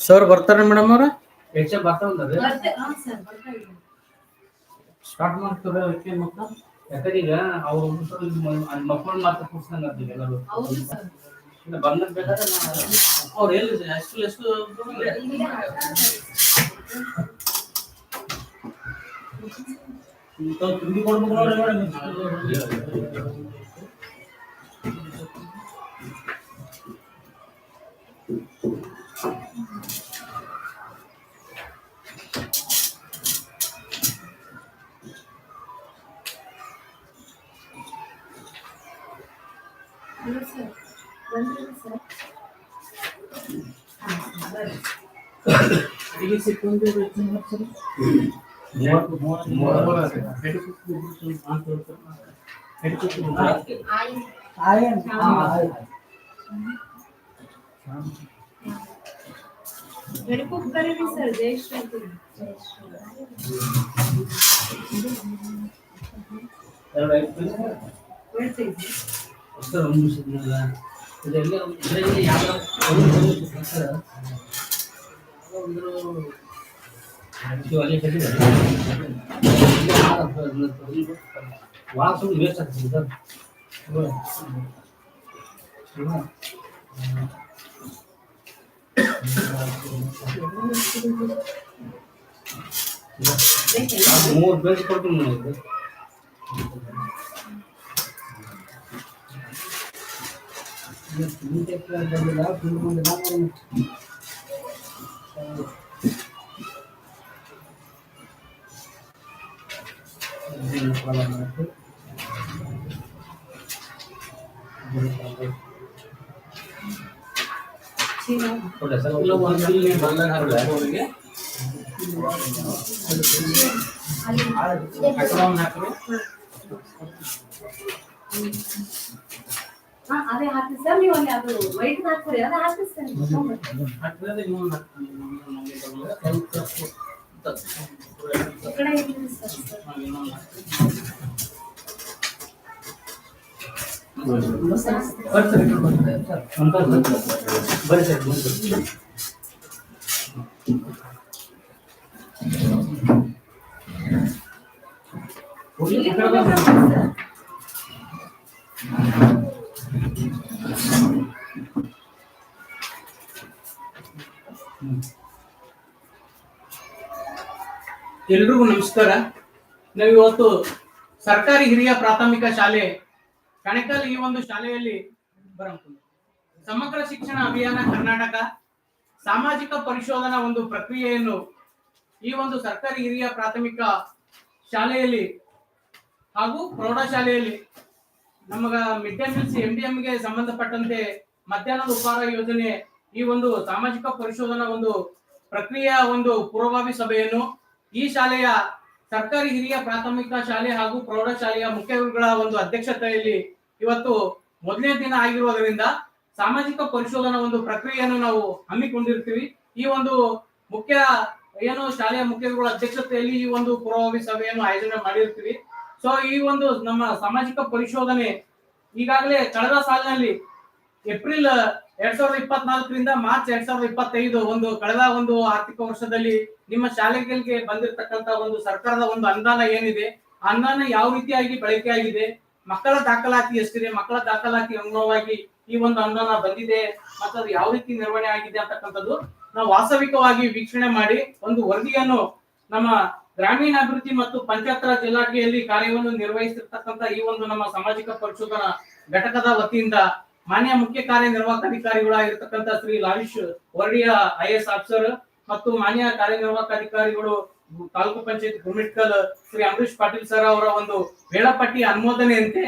Sir ಬರ್ತಾರೆ madam ಅವ್ರ? ಹೆಚ್ಚೆ ಬರ್ತಾವಲ್ಲ ಬರ್ತೆ- ಹಾ ಸರ್, ಬರ್ತಾ ಸ್ಟಾರ್ಟ್ ಮಾಡ್ತಾರೆ ಅದಕ್ಕೆ ಮಕ್ಕಳು ಯಾಕಂದ್ರೆ ಈಗ ಅವ್ರು ಮಕ್ಕಳು ಮಾತ್ರ ಕೂರ್ಸಂಗ ಎಲ್ಲರೂ. ಹೌದು ಸರ್. ಇಲ್ಲ ಬಂದಾಗ ಬೇಕಾದ್ರೆ ಅವ್ರು ಎಲ್ಲಿ ಎಷ್ಟು ಎಷ್ಟು ಇಲ್ಲೇ ತಿಂಡಿ ಕೊಡ್ಬೇಕು ನೋಡಿ ಮೇಡಮ್. ಇಲ್ಲಿ ಸಿಕ್ಕೊಂಡು ಹೆಚ್ಚು ಮಾಡ್ತಾರೆ ಮೂವತ್ತು ಮೂವತ್ತು ಮೂವತ್ತು ಆಯ್. ಗಡಿಪುಗ್ ಬರೀರಿ ಸರ್ ಜಯಶ್ರೀ ಅಂತ. ಹೇಳ್ತೀನಿ. ಸರ್ ಒಂದು ನಿಮಿಷ ಇದೆಲ್ಲ ಇದರಲ್ಲಿ ಯಾವ ಸರ್ ಒಂದು ಅಲ್ಲಿ ಕಟ್ಟಿದ್ದಾರೆ ಭಾಳ ಸುಮ್ಮನೆ ವೇಸ್ಟ್ ಆಗ್ತದೆ ಸರ್ ಬೇಕೇನಾ? ಮೂರು ಪೇಜ್ ಕೊಡ್ತೀನಿ ನೋಡಿ ಚೀನಾ. ಇಲ್ಲ ಒಂದು ಇಲ್ಲಿ ಬಂದಾಗ ಅವರಿಗೆ ಅಲ್ಲಿ ಹಾ, ಅದೇ ಹಾಕಿ ಸರ್ ನೀವು ಅಲ್ಲಿ ಅದು ವೈಟ್ ಹಾಕ್ತೀರಿ ಅದು ಹಾಕಿ ಸರ್ ಈ ಕಡೆ ಇರ್ಲಿ ಸರ್ ಸರ್. ಬರೀ ಸರ್ ಬಂದು ಇಲ್ಲಿ ಕೊಡ್ಬೇಕು ಸರ್. ಎಲ್ರಿಗೂ ನಮಸ್ಕಾರ ನಾವು ಇವತ್ತು ಸರ್ಕಾರಿ ಹಿರಿಯ ಪ್ರಾಥಮಿಕ ಶಾಲೆ ಕಣಕಲ್ ಈ ಒಂದು ಶಾಲೆಯಲ್ಲಿ ಸಮಗ್ರ ಶಿಕ್ಷಣ ಅಭಿಯಾನ ಕರ್ನಾಟಕ, ಸಾಮಾಜಿಕ ಪರಿಶೋಧನಾ ಒಂದು ಪ್ರಕ್ರಿಯೆಯನ್ನು ಈ ಒಂದು ಸರ್ಕಾರಿ ಹಿರಿಯ ಪ್ರಾಥಮಿಕ ಶಾಲೆಯಲ್ಲಿ ಹಾಗೂ ಪ್ರೌಢಶಾಲೆಯಲ್ಲಿ ನಮಗ mid day meals M D ಎಂಗೆ ಸಂಬಂಧಪಟ್ಟಂತೆ ಮಧ್ಯಾಹ್ನದ ಉಪಹಾರ ಯೋಜನೆ ಈ ಒಂದು ಸಾಮಾಜಿಕ ಪರಿಶೋಧನಾ ಒಂದು ಪ್ರಕ್ರಿಯೆಯ ಒಂದು ಪೂರ್ವಭಾವಿ ಸಭೆಯನ್ನು ಈ ಶಾಲೆಯ ಸರ್ಕಾರಿ ಹಿರಿಯ ಪ್ರಾಥಮಿಕ ಶಾಲೆ ಹಾಗೂ ಪ್ರೌಢಶಾಲೆಯ ಮುಖ್ಯಗಳ ಒಂದು ಅಧ್ಯಕ್ಷತೆಯಲ್ಲಿ ಇವತ್ತು ಮೊದಲನೇ ದಿನ ಆಗಿರುವುದರಿಂದ ಸಾಮಾಜಿಕ ಪರಿಶೋಧನಾ ಒಂದು ಪ್ರಕ್ರಿಯೆಯನ್ನು ನಾವು ಹಮ್ಮಿಕೊಂಡಿರ್ತೀವಿ. ಈ ಒಂದು ಮುಖ್ಯ, ಏನು ಶಾಲೆಯ ಮುಖ್ಯಗಳ ಅಧ್ಯಕ್ಷತೆಯಲ್ಲಿ ಈ ಒಂದು ಪೂರ್ವಭಾವಿ ಸಭೆಯನ್ನು ಆಯೋಜನೆ ಮಾಡಿರ್ತೀವಿ. ಸೊ ಈ ಒಂದು ನಮ್ಮ ಸಾಮಾಜಿಕ ಪರಿಶೋಧನೆ ಈಗಾಗಲೇ ಕಳೆದ ಸಾಲಿನಲ್ಲಿ ಏಪ್ರಿಲ್ ಎರಡ್ ಸಾವಿರದ ಇಪ್ಪತ್ನಾಲ್ಕರಿಂದ ಮಾರ್ಚ್ ಎರಡ್ ಸಾವಿರದ ಇಪ್ಪತ್ತೈದು ಒಂದು ಕಳೆದ ಒಂದು ಆರ್ಥಿಕ ವರ್ಷದಲ್ಲಿ ನಿಮ್ಮ ಶಾಲೆಗಳಿಗೆ ಬಂದಿರತಕ್ಕಂತ ಒಂದು ಸರ್ಕಾರದ ಒಂದು ಅನುದಾನ ಏನಿದೆ ಅನುದಾನ ಯಾವ ರೀತಿಯಾಗಿ ಬಳಕೆ ಆಗಿದೆ, ಮಕ್ಕಳ ದಾಖಲಾತಿ ಎಷ್ಟಿದೆ, ಮಕ್ಕಳ ದಾಖಲಾತಿ ಅನುಗುಣವಾಗಿ ಈ ಒಂದು ಅನುದಾನ ಬಂದಿದೆ, ಮತ್ತು ಅದು ಯಾವ ರೀತಿ ನಿರ್ವಹಣೆ ಆಗಿದೆ ಅಂತಕ್ಕಂಥದ್ದು ನಾವು ವಾಸ್ತವಿಕವಾಗಿ ವೀಕ್ಷಣೆ ಮಾಡಿ ಒಂದು ವರದಿಯನ್ನು ನಮ್ಮ ಗ್ರಾಮೀಣಾಭಿವೃದ್ಧಿ ಮತ್ತು ಪಂಚಾಯತ್ ರಾಜ್ ಇಲಾಖೆಯಲ್ಲಿ ಕಾರ್ಯವನ್ನು ನಿರ್ವಹಿಸಿರ್ತಕ್ಕಂಥ ಈ ಒಂದು ನಮ್ಮ ಸಾಮಾಜಿಕ ಪರಿಶೋಧನಾ ಘಟಕದ ವತಿಯಿಂದ ಮಾನ್ಯ ಮುಖ್ಯ ಕಾರ್ಯನಿರ್ವಾಹಕ ಅಧಿಕಾರಿಗಳಾಗಿರ್ತಕ್ಕಂಥ Shri Lavish ವರ್ಡಿಯ I S officer ಮತ್ತು ಮಾನ್ಯ ಕಾರ್ಯನಿರ್ವಾಹಕ ಅಧಿಕಾರಿಗಳು ತಾಲೂಕು ಪಂಚಾಯತ್ ಗುಮಿಟ್ಕಲ್ ಶ್ರೀ ಅಂಬರೀಶ್ ಪಾಟೀಲ್ ಸರ್ ಅವರ ಒಂದು ವೇಳಾಪಟ್ಟಿ ಅನುಮೋದನೆಯಂತೆ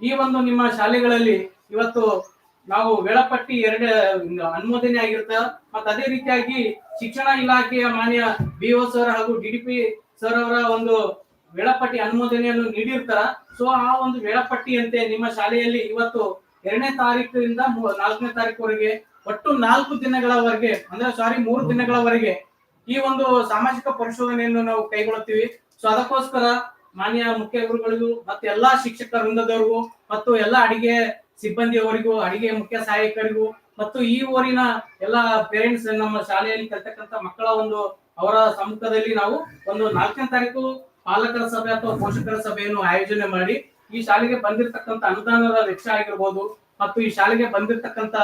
ಈ ಒಂದು ನಿಮ್ಮ ಶಾಲೆಗಳಲ್ಲಿ ಇವತ್ತು ನಾವು ವೇಳಾಪಟ್ಟಿ ಎರಡು ಅನುಮೋದನೆ ಆಗಿರ್ತ ಮತ್ತೆ ಅದೇ ರೀತಿಯಾಗಿ ಶಿಕ್ಷಣ ಇಲಾಖೆಯ ಮಾನ್ಯ ಬಿ ಸರ್ ಹಾಗೂ ಡಿ ಡಿ ಸರ್ ಅವರ ಒಂದು ವೇಳಾಪಟ್ಟಿ ಅನುಮೋದನೆಯನ್ನು ನೀಡಿರ್ತಾರ. ಸೊ ಆ ಒಂದು ವೇಳಾಪಟ್ಟಿಯಂತೆ ನಿಮ್ಮ ಶಾಲೆಯಲ್ಲಿ ಇವತ್ತು ಎರಡನೇ ತಾರೀಕಿನಿಂದ ನಾಲ್ಕನೇ ತಾರೀಕುವರೆಗೆ, ಒಟ್ಟು ನಾಲ್ಕು ದಿನಗಳವರೆಗೆ, ಅಂದ್ರೆ ಸಾರಿ ಮೂರು ದಿನಗಳವರೆಗೆ ಈ ಒಂದು ಸಾಮಾಜಿಕ ಪರಿಶೋಧನೆಯನ್ನು ನಾವು ಕೈಗೊಳ್ಳುತ್ತೀವಿ. ಸೊ ಅದಕ್ಕೋಸ್ಕರ ಮಾನ್ಯ ಮುಖ್ಯ ಗುರುಗಳಿಗೂ ಮತ್ತೆ ಎಲ್ಲಾ ಶಿಕ್ಷಕ ವೃಂದದವರಿಗೂ ಮತ್ತು ಎಲ್ಲಾ ಅಡಿಗೆ ಸಿಬ್ಬಂದಿಯವರಿಗೂ, ಅಡಿಗೆ ಮುಖ್ಯ ಸಹಾಯಕರಿಗೂ ಮತ್ತು ಈ ಊರಿನ ಎಲ್ಲಾ ಪೇರೆಂಟ್ಸ್ ನಮ್ಮ ಶಾಲೆಯಲ್ಲಿ ಕಲ್ತಕ್ಕಂತ ಮಕ್ಕಳ ಒಂದು ಅವರ ಸಮ್ಮುಖದಲ್ಲಿ ನಾವು ಒಂದು ನಾಲ್ಕನೇ ತಾರೀಕು ಪಾಲಕರ ಸಭೆ ಅಥವಾ ಪೋಷಕರ ಸಭೆಯನ್ನು ಆಯೋಜನೆ ಮಾಡಿ ಈ ಶಾಲೆಗೆ ಬಂದಿರತಕ್ಕಂತ ಅನುದಾನದ ವೆಚ್ಚ ಆಗಿರ್ಬೋದು ಮತ್ತು ಈ ಶಾಲೆಗೆ ಬಂದಿರತಕ್ಕಂತ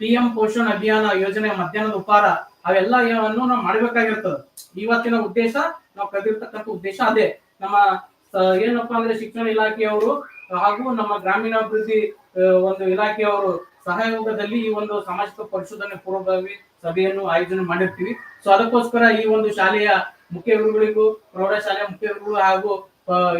ಪಿ ಎಂ ಪೋಷಣ್ ಅಭಿಯಾನ ಯೋಜನೆ ಮಧ್ಯಾಹ್ನದ ಉಪಹಾರ, ಅವೆಲ್ಲ ಏನನ್ನು ನಾವು ಮಾಡ್ಬೇಕಾಗಿರ್ತದೆ. ಇವತ್ತಿನ ಉದ್ದೇಶ ನಾವು ಕರೆದಿರ್ತಕ್ಕಂಥ ಉದ್ದೇಶ ಅದೇ. ನಮ್ಮ ಏನಪ್ಪಾ ಅಂದ್ರೆ ಶಿಕ್ಷಣ ಇಲಾಖೆಯವರು ಹಾಗೂ ನಮ್ಮ ಗ್ರಾಮೀಣಾಭಿವೃದ್ಧಿ ಒಂದು ಇಲಾಖೆಯವರು ಸಹಯೋಗದಲ್ಲಿ ಈ ಒಂದು ಸಾಮಾಜಿಕ ಪರಿಶೋಧನೆ ಪೂರ್ವಭಾವಿ ಸಭೆಯನ್ನು ಆಯೋಜನೆ ಮಾಡಿರ್ತೀವಿ. ಸೊ ಅದಕ್ಕೋಸ್ಕರ ಈ ಒಂದು ಶಾಲೆಯ ಮುಖ್ಯ ಗುರುಗಳಿಗೂ, ಪ್ರೌಢಶಾಲೆಯ ಮುಖ್ಯ ಗುರುಗಳು ಹಾಗೂ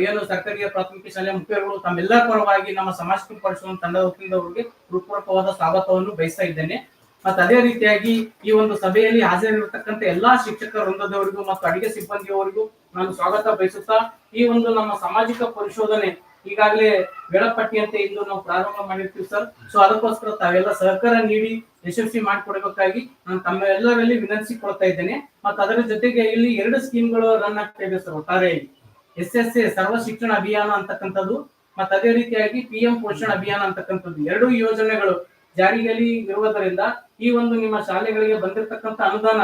ಏನು ಸರ್ಕಾರಿ ಪ್ರಾಥಮಿಕ ಶಾಲೆಯ ಮುಖ್ಯರುಗಳು ತಮ್ಮೆಲ್ಲರ ಪರವಾಗಿ ನಮ್ಮ ಸಾಮಾಜಿಕ ಪಡಿಸುವ ತಂಡದ ವತಿಯಿಂದ ಅವರಿಗೆ ಹೃತ್ಪೂರ್ವಕವಾದ ಸ್ವಾಗತವನ್ನು ಬಯಸ್ತಾ ಇದ್ದೇನೆ. ಮತ್ತೆ ಅದೇ ರೀತಿಯಾಗಿ ಈ ಒಂದು ಸಭೆಯಲ್ಲಿ ಹಾಜರಿರತಕ್ಕಂತ ಎಲ್ಲಾ ಶಿಕ್ಷಕ ವೃಂದದವರಿಗೂ ಮತ್ತು ಅಡಿಗೆ ಸಿಬ್ಬಂದಿಯವರಿಗೂ ನಾನು ಸ್ವಾಗತ ಬಯಸುತ್ತಾ, ಈ ಒಂದು ನಮ್ಮ ಸಾಮಾಜಿಕ ಪರಿಶೋಧನೆ ಈಗಾಗಲೇ ವೇಳಾಪಟ್ಟಿಯಂತೆ ಇಂದು ನಾವು ಪ್ರಾರಂಭ ಮಾಡಿರ್ತೀವಿ ಸರ್. ಸೊ, ಅದಕ್ಕೋಸ್ಕರ ತಾವೆಲ್ಲ ಸಹಕಾರ ನೀಡಿ, ಯಶಸ್ವಿ ಮಾಡಿಕೊಡಬೇಕಾಗಿ ನಾನು ತಮ್ಮ ಎಲ್ಲರಲ್ಲಿ ವಿನಂತಿಸಿಕೊಳ್ತಾ ಇದ್ದೇನೆ. ಮತ್ತು ಅದರ ಜೊತೆಗೆ ಇಲ್ಲಿ ಎರಡು ಸ್ಕೀಮ್ಗಳು ರನ್ ಆಗ್ತಾ ಇದೆ ಸರ್, ಒಟ್ಟಾರೆಯಾಗಿ. ಎಸ್ ಎಸ್ ಎ ಸರ್ವ ಶಿಕ್ಷಣ ಅಭಿಯಾನ ಅಂತಕ್ಕಂಥದ್ದು, ಮತ್ತೆ ಅದೇ ರೀತಿಯಾಗಿ ಪಿ ಎಂ ಪೋಷಣ ಅಭಿಯಾನ ಅಂತಕ್ಕಂಥದ್ದು. ಎರಡು ಯೋಜನೆಗಳು ಜಾರಿಯಲ್ಲಿ ಇರುವುದರಿಂದ ಈ ಒಂದು ನಿಮ್ಮ ಶಾಲೆಗಳಿಗೆ ಬಂದಿರತಕ್ಕಂಥ ಅನುದಾನ,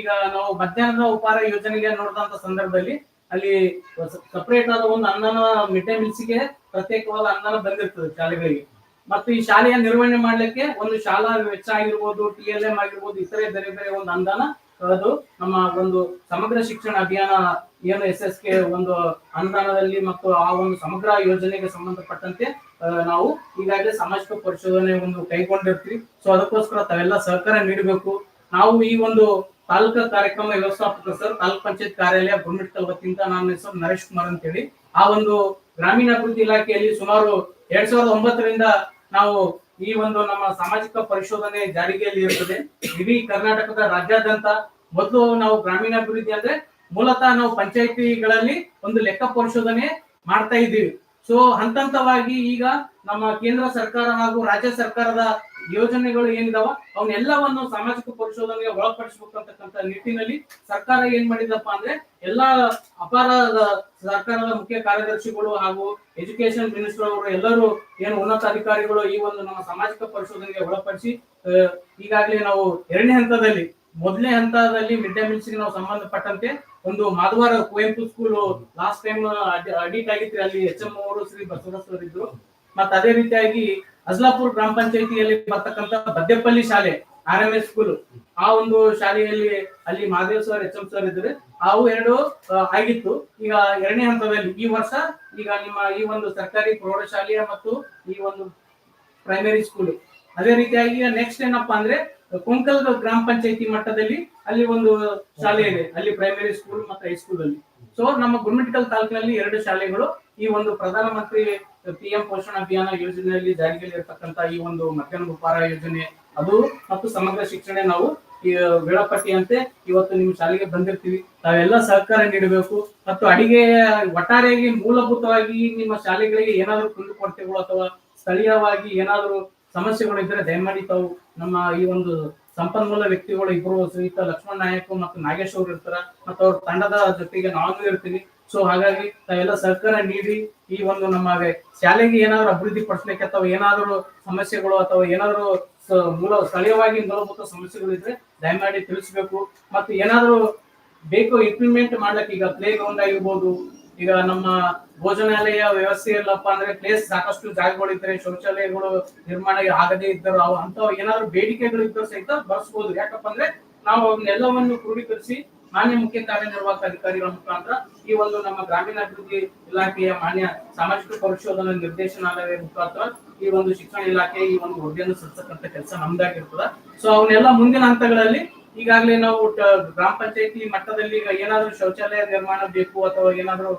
ಈಗ ನಾವು ಮಧ್ಯಾಹ್ನದ ಉಪಹಾರ ಯೋಜನೆಗೆ ನೋಡಿದಂತ ಸಂದರ್ಭದಲ್ಲಿ ಅಲ್ಲಿ ಸಪರೇಟ್ ಆದ ಒಂದು ಅನ್ನನ ಮಿಡ್ ಡೇ ಮೀಲ್ಸ್ಗೆ ಪ್ರತ್ಯೇಕವಾದ ಅನ್ನನ ಬಂದಿರ್ತದೆ ಶಾಲೆಗಳಿಗೆ. ಮತ್ತು ಈ ಶಾಲೆಯ ನಿರ್ವಹಣೆ ಮಾಡ್ಲಿಕ್ಕೆ ಒಂದು ಶಾಲಾ ವೆಚ್ಚ ಆಗಿರ್ಬೋದು ಟಿ ಎಲ್ ಎಂ ಆಗಿರ್ಬೋದು, ಇತರೆ ಬೇರೆ ಬೇರೆ ಒಂದು ಅನುದಾನ ಅದು ನಮ್ಮ ಒಂದು ಸಮಗ್ರ ಶಿಕ್ಷಣ ಅಭಿಯಾನ ಏನು ಎಸ್ ಎಸ್ ಕೆ ಒಂದು ಅನುದಾನದಲ್ಲಿ ಮತ್ತು ಆ ಒಂದು ಸಮಗ್ರ ಯೋಜನೆಗೆ ಸಂಬಂಧಪಟ್ಟಂತೆ ನಾವು ಈಗಾಗಲೇ ಸಾಮಾಜಿಕ ಪರಿಶೋಧನೆ ಒಂದು ಕೈಗೊಂಡಿರ್ತೀವಿ. ಸೊ, ಅದಕ್ಕೋಸ್ಕರ ತಾವೆಲ್ಲ ಸಹಕಾರ ನೀಡಬೇಕು. ನಾವು ಈ ಒಂದು ತಾಲೂಕ ಕಾರ್ಯಕ್ರಮ ವ್ಯವಸ್ಥಾಪಕ ಸರ್, ತಾಲೂಕ್ ಪಂಚಾಯತ್ ಕಾರ್ಯಾಲಯ ಗುರುಮಿಟ್ಕಲ್ ವತಿಯಿಂದ ನನ್ನ ಹೆಸರು ನರೇಶ್ ಕುಮಾರ್ ಅಂತ ಹೇಳಿ ಆ ಒಂದು ಗ್ರಾಮೀಣಾಭಿವೃದ್ಧಿ ಇಲಾಖೆಯಲ್ಲಿ ಸುಮಾರು ಎರಡ್ ಸಾವಿರದ ಒಂಬತ್ತರಿಂದ ನಾವು ಈ ಒಂದು ನಮ್ಮ ಸಾಮಾಜಿಕ ಪರಿಶೋಧನೆ ಜಾರಿಗೆಯಲ್ಲಿ ಇರುತ್ತದೆ ಇಡೀ ಕರ್ನಾಟಕದ ರಾಜ್ಯಾದ್ಯಂತ ಮೊದಲು ನಾವು ಗ್ರಾಮೀಣಾಭಿವೃದ್ಧಿ ಅಂದ್ರೆ ಮೂಲತಃ ನಾವು ಪಂಚಾಯತಿಗಳಲ್ಲಿ ಒಂದು ಲೆಕ್ಕ ಪರಿಶೋಧನೆ ಮಾಡ್ತಾ ಇದ್ದೀವಿ. ಸೊ ಹಂತ ಹಂತವಾಗಿ ಈಗ ನಮ್ಮ ಕೇಂದ್ರ ಸರ್ಕಾರ ಹಾಗೂ ರಾಜ್ಯ ಸರ್ಕಾರದ ಯೋಜನೆಗಳು ಏನಿದಾವ? ಅವನ್ನೆಲ್ಲವನ್ನು ಸಾಮಾಜಿಕ ಪರಿಶೋಧನೆಗೆ ಒಳಪಡಿಸಬೇಕಂತಕ್ಕಂತ ನಿಟ್ಟಿನಲ್ಲಿ ಸರ್ಕಾರ ಏನ್ ಮಾಡಿದಪ್ಪ ಅಂದ್ರೆ ಎಲ್ಲಾ ಅಪಾರ ಸರ್ಕಾರದ ಮುಖ್ಯ ಕಾರ್ಯದರ್ಶಿಗಳು ಹಾಗೂ ಎಜುಕೇಶನ್ ಮಿನಿಸ್ಟರ್ ಅವರು ಎಲ್ಲರೂ ಏನು ಉನ್ನತ ಅಧಿಕಾರಿಗಳು ಈ ಒಂದು ನಮ್ಮ ಸಾಮಾಜಿಕ ಪರಿಶೋಧನೆಗೆ ಒಳಪಡಿಸಿ ಈಗಾಗಲೇ ನಾವು ಎರಡನೇ ಹಂತದಲ್ಲಿ, ಮೊದಲನೇ ಹಂತದಲ್ಲಿ ಮಿಡ್ ಡೇ ಮೀಲ್ಸ್ ನಾವು ಸಂಬಂಧಪಟ್ಟಂತೆ ಒಂದು Madhavara Kuvempu school last time audit ಆಗಿತ್ತು. ಅಲ್ಲಿ ಎಚ್ ಎಂ ಅವರು ಶ್ರೀ ಬಸವರಾಜ್ ಇದ್ರು ಮತ್ತೆ ಅದೇ ರೀತಿಯಾಗಿ ಅಜ್ಲಾಪುರ್ ಗ್ರಾಮ ಪಂಚಾಯತಿಯಲ್ಲಿ ಬರ್ತಕ್ಕಂತ ಬದ್ದೆಪಲ್ಲಿ ಶಾಲೆ ಆರ್ ಎಂ ಎಸ್ ಸ್ಕೂಲ್ ಆ ಒಂದು ಶಾಲೆಯಲ್ಲಿ ಅಲ್ಲಿ Mahadev sir H M sir ಇದ್ರೆ ಅವು ಎರಡು ಆಗಿತ್ತು. ಈಗ ಎರಡನೇ ಹಂತದಲ್ಲಿ ಈ ವರ್ಷ ಈಗ ನಿಮ್ಮ ಈ ಒಂದು ಸರ್ಕಾರಿ ಪ್ರೌಢಶಾಲೆಯ ಮತ್ತು ಈ ಒಂದು ಪ್ರೈಮರಿ ಸ್ಕೂಲ್ ಅದೇ ರೀತಿಯಾಗಿ ನೆಕ್ಸ್ಟ್ ಏನಪ್ಪಾ ಅಂದ್ರೆ ಕೊಂಕಲ್ ಗ್ರಾಮ ಪಂಚಾಯತಿ ಮಟ್ಟದಲ್ಲಿ ಅಲ್ಲಿ ಒಂದು ಶಾಲೆ ಇದೆ. ಅಲ್ಲಿ ಪ್ರೈಮರಿ ಸ್ಕೂಲ್ ಮತ್ತು ಹೈಸ್ಕೂಲ್ ಅಲ್ಲಿ. ಸೊ ನಮ್ಮ ಗುರುಮಿಟ್ಕಲ್ ತಾಲೂಕಿನಲ್ಲಿ ಎರಡು ಶಾಲೆಗಳು ಈ ಒಂದು ಪ್ರಧಾನಮಂತ್ರಿ ಪಿ ಎಂ ಪೋಷಣ ಅಭಿಯಾನ ಯೋಜನೆಯಲ್ಲಿ ಜಾರಿಯಲ್ಲಿ ಇರತಕ್ಕಂತ ಈ ಒಂದು ಮಧ್ಯಾಹ್ನ ಉಪಹಾರ ಯೋಜನೆ, ಅದು ಮತ್ತು ಸಮಗ್ರ ಶಿಕ್ಷಣ ನಾವು ಈ ವೇಳಾಪಟ್ಟಿಯಂತೆ ಇವತ್ತು ನಿಮ್ಮ ಶಾಲೆಗೆ ಬಂದಿರ್ತೀವಿ. ತಾವೆಲ್ಲ ಸಹಕಾರ ನೀಡಬೇಕು ಮತ್ತು ಅಡಿಗೆ ಒಟ್ಟಾರೆಯಾಗಿ ಮೂಲಭೂತವಾಗಿ ನಿಮ್ಮ ಶಾಲೆಗಳಿಗೆ ಏನಾದರೂ ಕುಂದುಕೊರತೆಗಳು ಅಥವಾ ಸ್ಥಳೀಯವಾಗಿ ಏನಾದರೂ ಸಮಸ್ಯೆಗಳು ಇದ್ದರೆ ದಯಮಾಡಿ ತಾವು ನಮ್ಮ ಈ ಒಂದು ಸಂಪನ್ಮೂಲ ವ್ಯಕ್ತಿಗಳು ಇಬ್ಬರು ಶ್ರೀಯುತ ಲಕ್ಷ್ಮಣ ನಾಯಕ್ ಮತ್ತು ನಾಗೇಶ್ ಅವರು ಇರ್ತಾರ ಮತ್ತು ಅವ್ರ ತಂಡದ ಜೊತೆಗೆ ನಾವು ಇರ್ತೀವಿ. ಸೊ ಹಾಗಾಗಿ ತಾವೆಲ್ಲ ಸಹಕಾರ ನೀಡಿ ಈ ಒಂದು ನಮ್ಮ ಶಾಲೆಗೆ ಏನಾದ್ರು ಅಭಿವೃದ್ಧಿ ಪಡಿಸ್ಲಿಕ್ಕೆ ಅಥವಾ ಏನಾದ್ರು ಸಮಸ್ಯೆಗಳು ಅಥವಾ ಏನಾದ್ರು ಮೂಲ ಸ್ಥಳೀಯವಾಗಿ ಮೂಲಭೂತ ಸಮಸ್ಯೆಗಳು ಇದ್ರೆ ದಯಮಾಡಿ ತಿಳಿಸ್ಬೇಕು. ಮತ್ತು ಏನಾದ್ರು ಬೇಕು ಇಂಪ್ಲಿಮೆಂಟ್ ಮಾಡ್ಲಿಕ್ಕೆ ಈಗ ಪ್ಲೇ ಗ್ರೌಂಡ್ ಆಗಿರ್ಬೋದು, ಈಗ ನಮ್ಮ ಭೋಜನಾಲಯ ವ್ಯವಸ್ಥೆ ಇಲ್ಲಪ್ಪ ಅಂದ್ರೆ ಪ್ಲೇಸ್ ಸಾಕಷ್ಟು ಜಾಗಗಳಿದ್ರೆ ಶೌಚಾಲಯಗಳು ನಿರ್ಮಾಣ ಆಗದೇ ಇದ್ದರು ಅವು ಅಂತ ಏನಾದ್ರು ಬೇಡಿಕೆಗಳು ಇದ್ದರೂ ಸಹಿತ ಬರ್ಸ್ಬೋದು. ಯಾಕಪ್ಪ ಅಂದ್ರೆ ನಾವು ಅವನ್ನೆಲ್ಲವನ್ನು ಕ್ರೋಢೀಕರಿಸಿ ಮಾನ್ಯ ಮುಖ್ಯ ಕಾರ್ಯನಿರ್ವಾಹಕ ಅಧಿಕಾರಿಗಳ ಮುಖಾಂತರ ಈ ಒಂದು ನಮ್ಮ ಗ್ರಾಮೀಣಾಭಿವೃದ್ಧಿ ಇಲಾಖೆಯ ಮಾನ್ಯ ಸಾಮಾಜಿಕ ಪರಿಶೋಧನಾ ನಿರ್ದೇಶನಾಲಯ ಮುಖಾಂತರ ಈ ಒಂದು ಶಿಕ್ಷಣ ಇಲಾಖೆ ಈ ಒಂದು ಹುದ್ದೆಯನ್ನು ಸಲ್ಲಿಸತಕ್ಕಂಥ ಕೆಲಸ ನಮ್ದಾಗಿರ್ತದ. ಸೊ ಅವನ್ನೆಲ್ಲ ಮುಂದಿನ ಹಂತಗಳಲ್ಲಿ ಈಗಾಗಲೇ ನಾವು ಗ್ರಾಮ ಪಂಚಾಯತಿ ಮಟ್ಟದಲ್ಲಿ ಈಗ ಏನಾದ್ರೂ ಶೌಚಾಲಯ ನಿರ್ಮಾಣ ಬೇಕು ಅಥವಾ ಏನಾದ್ರೂ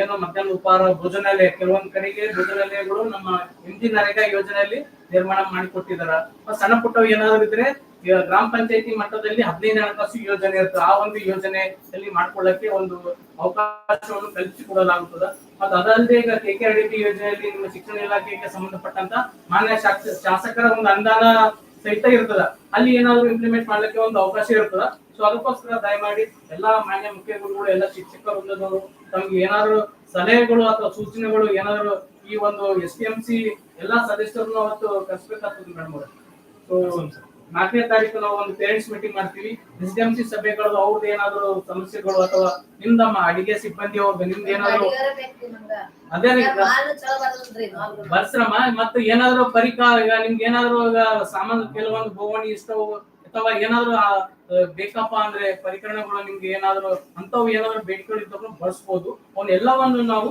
ಏನು ಮಧ್ಯಾಹ್ನ ಉಪಹಾರ ಭೋಜನಾಲಯ, ಕೆಲವೊಂದು ಕಡೆಗೆ ಭೋಜನಾಲಯಗಳು ನಮ್ಮ ಹಿಂದಿನ ಯೋಜನೆಯಲ್ಲಿ ನಿರ್ಮಾಣ ಮಾಡಿಕೊಟ್ಟಿದಾರ. ಸಣ್ಣ ಪುಟ್ಟ ಏನಾದ್ರು ಇದ್ರೆ ಗ್ರಾಮ ಪಂಚಾಯತಿ ಮಟ್ಟದಲ್ಲಿ ಹದಿನೈದು ಹಣಕಾಸು ಯೋಜನೆ ಇರ್ತದೆ ಆ ಒಂದು ಯೋಜನೆಯಲ್ಲಿ ಮಾಡ್ಕೊಳ್ಳಕ್ಕೆ ಒಂದು ಅವಕಾಶವನ್ನು ಕಲ್ಪಿಸಿಕೊಡಲಾಗುತ್ತದೆ. ಮತ್ತು ಅದಲ್ಲದೆ ಈಗ ಕೆ ಕೆ ಡಿ ಯೋಜನೆಯಲ್ಲಿ ನಿಮ್ಮ ಶಿಕ್ಷಣ ಇಲಾಖೆಗೆ ಸಂಬಂಧಪಟ್ಟಂತ ಮಾನ್ಯ ಶಾಸ- ಶಾಸಕರ ಒಂದು ಅನುದಾನ ಸಹಿತ ಇರ್ತದ. ಅಲ್ಲಿ ಏನಾದ್ರು ಇಂಪ್ಲಿಮೆಂಟ್ ಮಾಡ್ಲಿಕ್ಕೆ ಒಂದು ಅವಕಾಶ ಇರ್ತದ. ಸೊ ಅದಕ್ಕೋಸ್ಕರ ದಯಮಾಡಿ ಎಲ್ಲಾ ಮಾನ್ಯ ಮುಖ್ಯ ಗುರುಗಳು ಎಲ್ಲ ಶಿಕ್ಷಕ ವೃಂದದವರು ತಮ್ಗೆ ಏನಾದ್ರು ಸಲಹೆಗಳು ಅಥವಾ ಸೂಚನೆಗಳು ಏನಾದ್ರು ಈ ಒಂದು ಎಸ್ ಪಿ ಎಂ ಸಿ ಎಲ್ಲಾ ಸದಸ್ಯರನ್ನು ಅವತ್ತು ಕರ್ಸ್ಬೇಕಾಗ್ತದೆ ಮೇಡಮ್ ಅವರು. ಸೊ ನಾಲ್ಕನೇ ತಾರೀಕು ನಾವು ಒಂದು ಪೇರೆಂಟ್ಸ್ ಮೀಟಿಂಗ್ ಮಾಡ್ತೀವಿ. ಎಸ್ಡಿಎಂಸಿ ಡಿ ಎಂ ಸಿ ಸಭೆಗಳು ಅವ್ರದ್ದು ಏನಾದ್ರು ಸಮಸ್ಯೆಗಳು ಅಥವಾ ನಿಮ್ದಮ್ಮ ಅಡಿಗೆ ಸಿಬ್ಬಂದಿ ಅವ್ರದ್ದು ನಿಮ್ದು ಏನಾದ್ರು ಅದೇ ರೀತಿ ಬರ್ಸ್ರಮ್ಮ ಮತ್ತೆ ಏನಾದ್ರು ಪರಿಕಾರ ಈಗ ನಿಮ್ಗೆ ಏನಾದ್ರು ಈಗ ಸಾಮಾನು ಕೆಲವೊಂದು ಬೋವಣಿ ಇಷ್ಟವು ಅಥವಾ ಏನಾದ್ರು ಬೇಕಪ್ಪ ಅಂದ್ರೆ ಪರಿಕರಣಗಳು ನಿಮ್ಗೆ ಏನಾದ್ರು ಅಂತವು ಏನಾದ್ರು ಬೇಡಿಕೆಗಳು ಇದ್ದವ್ರು ಬಳಸ್ಬೋದು. ಅವನ್ನೆಲ್ಲವನ್ನು ನಾವು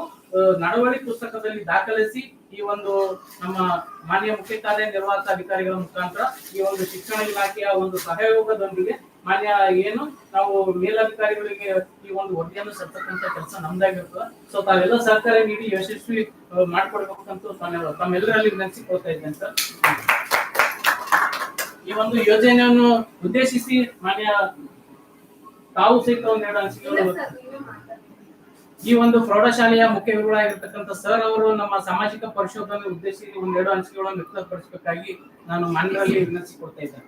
ನಡವಳಿ ಪುಸ್ತಕದಲ್ಲಿ ದಾಖಲಿಸಿ ಈ ಒಂದು ನಮ್ಮ ಮಾನ್ಯ ಮುಖ್ಯ ಕಾರ್ಯನಿರ್ವಾಹಕ ಅಧಿಕಾರಿಗಳ ಮುಖಾಂತರ ಈ ಒಂದು ಶಿಕ್ಷಣ ಇಲಾಖೆಯ ಒಂದು ಸಹಯೋಗದೊಂದಿಗೆ ಮಾನ್ಯ ಏನು ನಾವು ಮೇಲಧಿಕಾರಿಗಳಿಗೆ ಈ ಒಂದು ಒಟ್ಟಿಯನ್ನು ಸತ್ತಕ್ಕಂತ ಕೆಲಸ ನಮ್ದಾಗಿರ್ತದೆ. ಸೊ ತಾವೆಲ್ಲ ಸಹಕಾರ ನೀಡಿ ಯಶಸ್ವಿ ಮಾಡ್ಕೊಡ್ಬೇಕಂತ ತಮ್ಮ ತಮ್ಮೆಲ್ಲರಲ್ಲಿ ವಿನಂತಿಸಿಕೊಳ್ತಾ ಇದ್ದೇನೆ ಸರ್. ಈ ಒಂದು ಯೋಜನೆಯನ್ನು ಉದ್ದೇಶಿಸಿ ಮಾನ್ಯ ತಾವು ಸಹಿತ ಅನಿಸಿಕೆಗಳು ಈ ಒಂದು ಪ್ರೌಢಶಾಲೆಯ ಮುಖ್ಯ ಗುರುಗಳಾಗಿರ್ತಕ್ಕಂಥ ಸರ್ ಅವರು ನಮ್ಮ ಸಾಮಾಜಿಕ ಪರಿಶೋಧನೆ ಉದ್ದೇಶಿಸಿ ಒಂದೆರಡು ಅನಿಸಿಕೆಗಳನ್ನು ವ್ಯಕ್ತಪಡಿಸಬೇಕಾಗಿ ನಾನು ಮಾನ್ಯರಲ್ಲಿ ವಿನಂತಿಸಿಕೊಡ್ತಾ ಇದ್ದೇನೆ.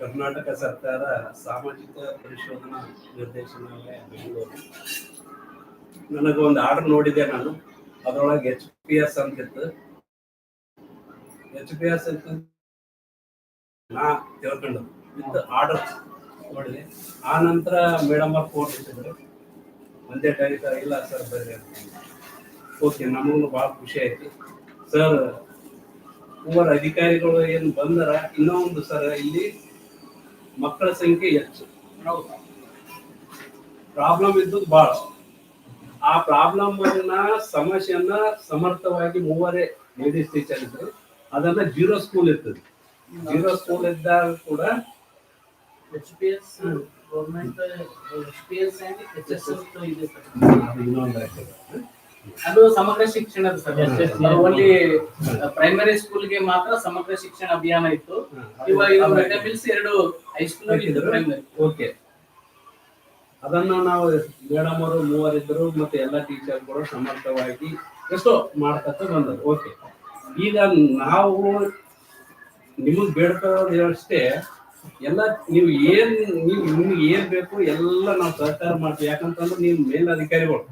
ಕರ್ನಾಟಕ ಸರ್ಕಾರ ಸಾಮಾಜಿಕ ಪರಿಶೋಧನಾ ನಿರ್ದೇಶನಾಲಯ ಬೆಂಗಳೂರು. ನನಗೊಂದು ಆರ್ಡರ್ ನೋಡಿದೆ ನಾನು. ಅದರೊಳಗೆ ಎಚ್ ಪಿ ಎಸ್ ಅಂತ ಇತ್ತು. ಎಚ್ ಪಿ ಎಸ್ ಅಂತ ನಾ ತಿಳ್ಕೊಂಡು ವಿತ್ ಆರ್ಡರ್ ನೋಡಿದೆ ಆ ನಂತರ ಮೇಡಮ್ ಅವ್ರು ಫೋನ್ ಇಟ್ಟಿದ್ರು ಒಂದೇ ಟೈಮ್ ಇಲ್ಲ ಸರ್ ಬರ್ರಿ ಅಂತ. ಓಕೆ ನಮಗೂ ಭಾಳ ಖುಷಿ ಆಯ್ತು. ಸರ್ ಮೂವರು ಅಧಿಕಾರಿಗಳು ಏನು ಬಂದರ ಇನ್ನೂ ಒಂದು ಸರ್ ಇಲ್ಲಿ ಮಕ್ಕಳ ಸಂಖ್ಯೆ ಹೆಚ್ಚು. ಪ್ರಾಬ್ಲಮ್ ಇದ್ದದ್ದು ಬಹಳ ಆ ಪ್ರಾಬ್ಲಮ್ ಅನ್ನ ಸಮಸ್ಯೆಯನ್ನ ಸಮರ್ಥವಾಗಿ ಮೂವರೇ ಲೇಡೀಸ್ ಟೀಚರ್ ಇದ್ರು. ಅದನ್ನ ಜೀರೋ ಸ್ಕೂಲ್ ಇರ್ತದೆ. ಜೀರೋ ಸ್ಕೂಲ್ ಇದ್ದಾಗ ಕೂಡ H P S government H P S H S ಇದೆ ಸರ್. ಅದು ಸಮಗ್ರ ಶಿಕ್ಷಣದ ಸರ್. ಓನ್ಲಿ ಪ್ರೈಮರಿ ಸ್ಕೂಲ್ಗೆ ಮಾತ್ರ ಸಮಗ್ರ ಶಿಕ್ಷಣ ಅಭಿಯಾನ ಇತ್ತು. ಇವಾಗ ಇದು ಮಿಡ್ ಡೇ ಮೀಲ್ಸ್ ಎರಡು ಹೈಸ್ಕೂಲ್ ಪ್ರೈಮರಿ ಓಕೆ ಅದನ್ನ ನಾವು ಮೇಡಮ್ ಅವರು ಮೂವರಿದ್ದರು ಮತ್ತೆ ಎಲ್ಲ ಟೀಚರ್ಗಳು ಸಮರ್ಥವಾಗಿ ಎಷ್ಟೋ ಮಾಡ್ತಕ್ಕ ಬಂದರು ಓಕೆ ಈಗ ನಾವು ನಿಮಗ್ ಬೇಡ್ಕೊಳ್ಳೋದಷ್ಟೇ ಎಲ್ಲ ನೀವು ಏನ್, ನೀವು ನಿಮ್ಗೆ ಏನ್ ಬೇಕು ಎಲ್ಲ ನಾವು ಸಹಕಾರ ಮಾಡ್ತೀವಿ. ಯಾಕಂತಂದ್ರೆ ನೀವು ಮೇಲಧಿಕಾರಿಗಳು.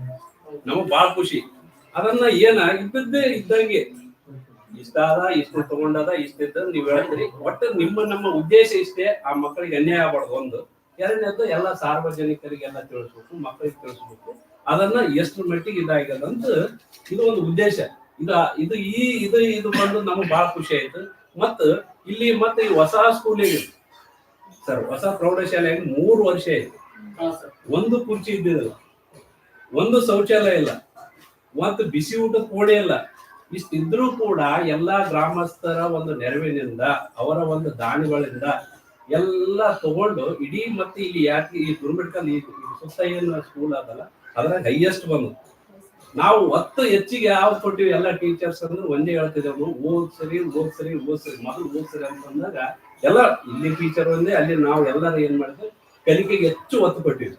ನಮಗ್ ಬಹಳ ಖುಷಿ. ಅದನ್ನ ಏನ ಇದ್ದದ್ದೇ ಇದ್ದಂಗೆ. ಇಷ್ಟ ಅದ, ಇಷ್ಟು ತಗೊಂಡದ ಇಷ್ಟಿದ್ದ ನೀವ್ ಹೇಳ್ತೀರಿ. ಒಟ್ಟು ನಿಮ್ಮ, ನಮ್ಮ ಉದ್ದೇಶ ಇಷ್ಟೇ. ಆ ಮಕ್ಕಳಿಗೆ ಅನ್ಯಾಯ ಆಗ್ಬಾರ್ದು ಒಂದು. ಎರಡನೇದು ಎಲ್ಲ ಸಾರ್ವಜನಿಕರಿಗೆಲ್ಲ ತಿಳಿಸ್ಬೇಕು ಮಕ್ಕಳಿಗೆ ತಿಳಿಸ್ಬೇಕು. ಅದನ್ನ ಎಷ್ಟು ಮಟ್ಟಿಗೆ ಇದಾಗಿದೆ ಅಂತ ಇದು ಒಂದು ಉದ್ದೇಶ. ಇದು ಇದು ಈ ಇದು ಇದು ಬಂದು ನಮ್ಗೆ ಬಹಳ ಖುಷಿ ಆಯ್ತು. ಮತ್ತ ಇಲ್ಲಿ ಮತ್ತೆ ಈ ಹೊಸ ಸ್ಕೂಲಿಗೆ ಸರ್ ಹೊಸ ಪ್ರೌಢಶಾಲೆಗೆ ಮೂರು ವರ್ಷ ಆಯ್ತು. ಒಂದು ಕುರ್ಚಿ ಇದ್ದಿರಲ್ಲ ಒಂದು ಶೌಚಾಲಯ ಇಲ್ಲ. ಮತ್ತು ಬಿಸಿ ಊಟದ ಕೋಡೆ ಇಲ್ಲ. ಇಷ್ಟಿದ್ರೂ ಕೂಡ ಎಲ್ಲಾ ಗ್ರಾಮಸ್ಥರ ಒಂದು ನೆರವಿನಿಂದ ಅವರ ಒಂದು ದಾನಿಗಳಿಂದ ಎಲ್ಲ ತಗೊಂಡು ಇಡೀ ಮತ್ತೆ ಇಲ್ಲಿ ಯಾಕೆ ಈ ಗುರುಮಿಡ್ಕಲ್ ಈ ಸುತ್ತ ಏನು ಸ್ಕೂಲ್ ಅದಲ್ಲ ಅದ್ರಾಗ ಹೈಯೆಸ್ಟ್ ಬಂದು. ನಾವು ಒತ್ತು ಹೆಚ್ಚಿಗೆ ಯಾವ ಕೊಟ್ಟಿವಿ, ಎಲ್ಲ ಟೀಚರ್ಸ್ ಅಂದ್ರೆ ಒಂದೇ ಹೇಳ್ತಿದ್ದೇವೆ ಓದ್ ಸರಿ ಓದ್ ಸರಿ ಓದ್ ಸರಿ ಮೊದಲು ಓದ್ ಸರಿ ಅಂತಂದಾಗ ಎಲ್ಲ ಇಲ್ಲಿ ಟೀಚರ್ ಒಂದೇ, ಅಲ್ಲಿ ನಾವು ಎಲ್ಲರೂ ಏನ್ ಮಾಡಿದ್ವಿ, ಕಲಿಕೆಗೆ ಹೆಚ್ಚು ಒತ್ತು ಕೊಟ್ಟಿವಿ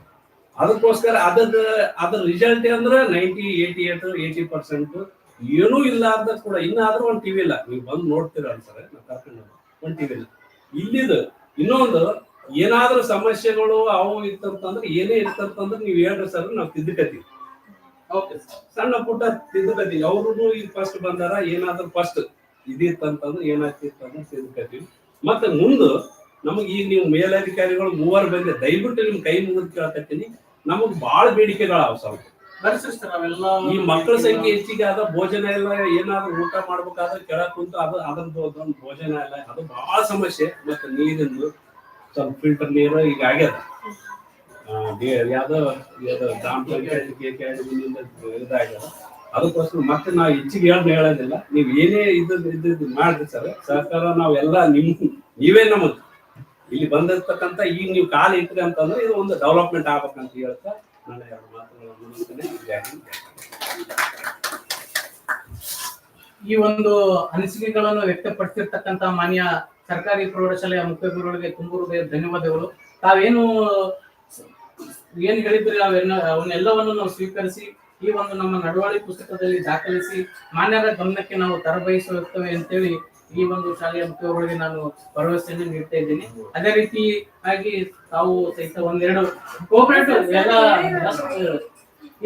ಅದಕ್ಕೋಸ್ಕರ ಅದ್ರ ಅದ್ರ ರಿಸಲ್ಟ್ ಅಂದ್ರೆ ninety eighty eight eighty percent ಏನೂ ಇಲ್ಲ ಅಂತ ಕೂಡ, ಇನ್ನಾದ್ರೂ ಒಂದು ಟಿವಿ ಇಲ್ಲ. ನೀವು ಬಂದು ನೋಡ್ತೀರ ಅನ್ಸರ್ ನಾವು ಕರ್ಕೊಂಡು ಒಂದು ಟಿವಿ ಇಲ್ಲ. ಇಲ್ಲಿದು ಇನ್ನೊಂದು ಏನಾದ್ರೂ ಸಮಸ್ಯೆಗಳು ಅವು ಇತ್ತಂತಂದ್ರೆ ಏನೇ ಇತ್ತಂತಂದ್ರೆ ನೀವು ಹೇಳ್ರಿ ಸರ್ ನಾವು ತಿದ್ದುಕತ್ತೀವಿ ಓಕೆ ಸಣ್ಣ ಪುಟ್ಟ ತಿದ್ದುಕತ್ತೀವಿ ಅವ್ರು ಈಗ ಫಸ್ಟ್ ಬಂದಾರ ಏನಾದ್ರೂ ಫಸ್ಟ್ ಇದಿತ್ತಂತಂದ್ರೆ ಏನಾಗ್ತಿತ್ತಂದ್ರೆ ತಿದ್ದುಕತ್ತೀವಿ ಮತ್ತೆ ಮುಂದೆ ನಮಗೆ ಈಗ ನೀವು ಮೇಲಧಿಕಾರಿಗಳು ಮೂವರು ಬಂದೆ ದಯವಿಟ್ಟು ನಿಮ್ ಕೈ ಮುಗಿದು ಕೇಳ್ತಕ್ಕೀನಿ ನಮಗ್ ಭಾಳ ಬೇಡಿಕೆಗಳು ಸ್ವಲ್ಪ. ಈ ಮಕ್ಕಳ ಸಂಖ್ಯೆ ಹೆಚ್ಚಿಗೆ ಆದ ಭೋಜನ ಎಲ್ಲ ಏನಾದ್ರೂ ಊಟ ಮಾಡ್ಬೇಕಾದ್ರೆ ಕೆಳಕ್ ಕುಂತು ಅದು ಅದ್ರದ್ದು ಅದೊಂದು ಭೋಜನ ಎಲ್ಲ. ಅದು ಬಹಳ ಸಮಸ್ಯೆ. ಮತ್ತೆ ನೀರಿಂದು ಸ್ವಲ್ಪ ಫಿಲ್ಟರ್ ನೀರು ಈಗ ಆಗ್ಯದ. ಇದಾಗ್ಯದ. ಅದಕ್ಕೋಸ್ಕರ ಮತ್ತೆ ನಾವು ಹೆಚ್ಚಿಗೆ ಹೇಳ್ ಹೇಳೋದಿಲ್ಲ. ನೀವು ಏನೇ ಇದು ಇದ್ದು ಮಾಡ್ರಿ ಸರ್. ಸರ್ಕಾರ ನಾವೆಲ್ಲ ನಿಮ್, ನೀವೇ ನಮಗ್ ಇಲ್ಲಿ ಬಂದಿರ್ತಕ್ಕಂಥ ಈಗ ನೀವು ಕಾಲು ಇಟ್ರಿ ಅಂತಂದ್ರೆ ಇದು ಒಂದು ಡೆವಲಪ್ಮೆಂಟ್ ಆಗ್ಬೇಕಂತ ಹೇಳ್ತಾ ಎರಡು ಮಾತುಗಳನ್ನು. ಈ ಒಂದು ಅನಿಸಿಕೆಗಳನ್ನು ವ್ಯಕ್ತಪಡಿಸಿರ್ತಕ್ಕಂತ ಮಾನ್ಯ ಸರ್ಕಾರಿ ಪ್ರೌಢಶಾಲೆಯ ಮುಖ್ಯ ಗುರುಗಳಿಗೆ ತುಂಬ ಹೃದಯ ಧನ್ಯವಾದಗಳು ತಾವೇನು ಏನ್ ಹೇಳಿದ್ರೆ ಅವೆಲ್ಲ ಅವನ್ನೆಲ್ಲವನ್ನು ನಾವು ಸ್ವೀಕರಿಸಿ, ಈ ಒಂದು ನಮ್ಮ ನಡವಳಿ ಪುಸ್ತಕದಲ್ಲಿ ದಾಖಲಿಸಿ ಮಾನ್ಯರ ಗಮನಕ್ಕೆ ನಾವು ತರಬಯಸುತ್ತೇವೆ ಅಂತೇಳಿ ಈ ಒಂದು ಶಾಲೆಯ ಮುಖ್ಯ ನಾನು ಭರವಸೆಯನ್ನು ನೀಡ್ತಾ ಇದ್ದೀನಿ. ಅದೇ ರೀತಿ ಆಗಿ ತಾವು ಸಹಿತ ಒಂದೆರಡು ಕೋಪರೇಟಿವ್ ಎಲ್ಲ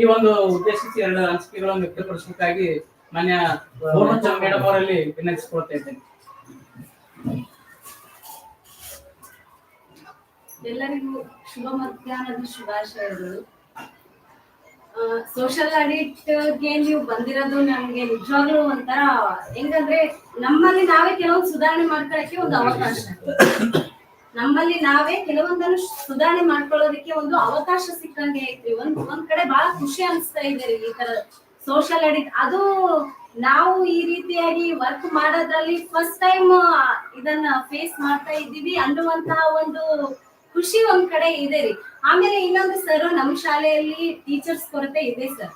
ಈ ಒಂದು ಉದ್ದೇಶಿಸಿ ಎರಡು ಅನಿಸಿಕೆಗಳನ್ನು ವ್ಯಕ್ತಪಡಿಸಬೇಕಾಗಿ ಮಾನ್ಯ ಮೇಡಮ್ ಅವರಲ್ಲಿ ವಿನಂತಿಸಿಕೊಳ್ತಾ ಇದ್ದೇನೆ. ಎಲ್ಲರಿಗೂ ಶುಭ ಮಧ್ಯಾಹ್ನದ ಶುಭಾಶಯಗಳು. ಸೋಷಿಯಲ್ಗೆ ನೀವು ಬಂದಿರೋದು ನಮ್ಗೆ ನಿಜವಾಗ್ಲೂ ಒಂಥರ ಹೆಂಗಂದ್ರೆ ನಮ್ಮಲ್ಲಿ ನಾವೇ ಕೆಲವೊಂದು ಸುಧಾರಣೆ ಮಾಡ್ಕೊಳಕ್ಕೆ ಒಂದು ಅವಕಾಶ. ನಮ್ಮಲ್ಲಿ ನಾವೇ ಕೆಲವೊಂದನ್ನು ಸುಧಾರಣೆ ಮಾಡ್ಕೊಳ್ಳೋದಕ್ಕೆ ಒಂದು ಅವಕಾಶ ಸಿಕ್ಕಂಗೆ ಐತ್ರಿ. ಒಂದ್ ಒಂದ್ ಕಡೆ ಬಹಳ ಖುಷಿ ಅನಿಸ್ತಾ ಇದೆ ರೀ ಈ ತರ ಸೋಷಿಯಲ್ ಅಡಿಟ್ ಅದು ನಾವು ಈ ರೀತಿಯಾಗಿ ವರ್ಕ್ ಮಾಡೋದ್ರಲ್ಲಿ ಫಸ್ಟ್ ಟೈಮ್ ಇದನ್ನ ಫೇಸ್ ಮಾಡ್ತಾ ಇದ್ದೀವಿ ಅನ್ನುವಂತಹ ಒಂದು ಖುಷಿ ಒಂದ್ ಕಡೆ ಇದೆ ರೀ. ಆಮೇಲೆ ಇನ್ನೊಂದು ಸರ್ ನಮ್ ಶಾಲೆಯಲ್ಲಿ ಟೀಚರ್ಸ್ ಕೊರತೆ ಇದೆ ಸರ್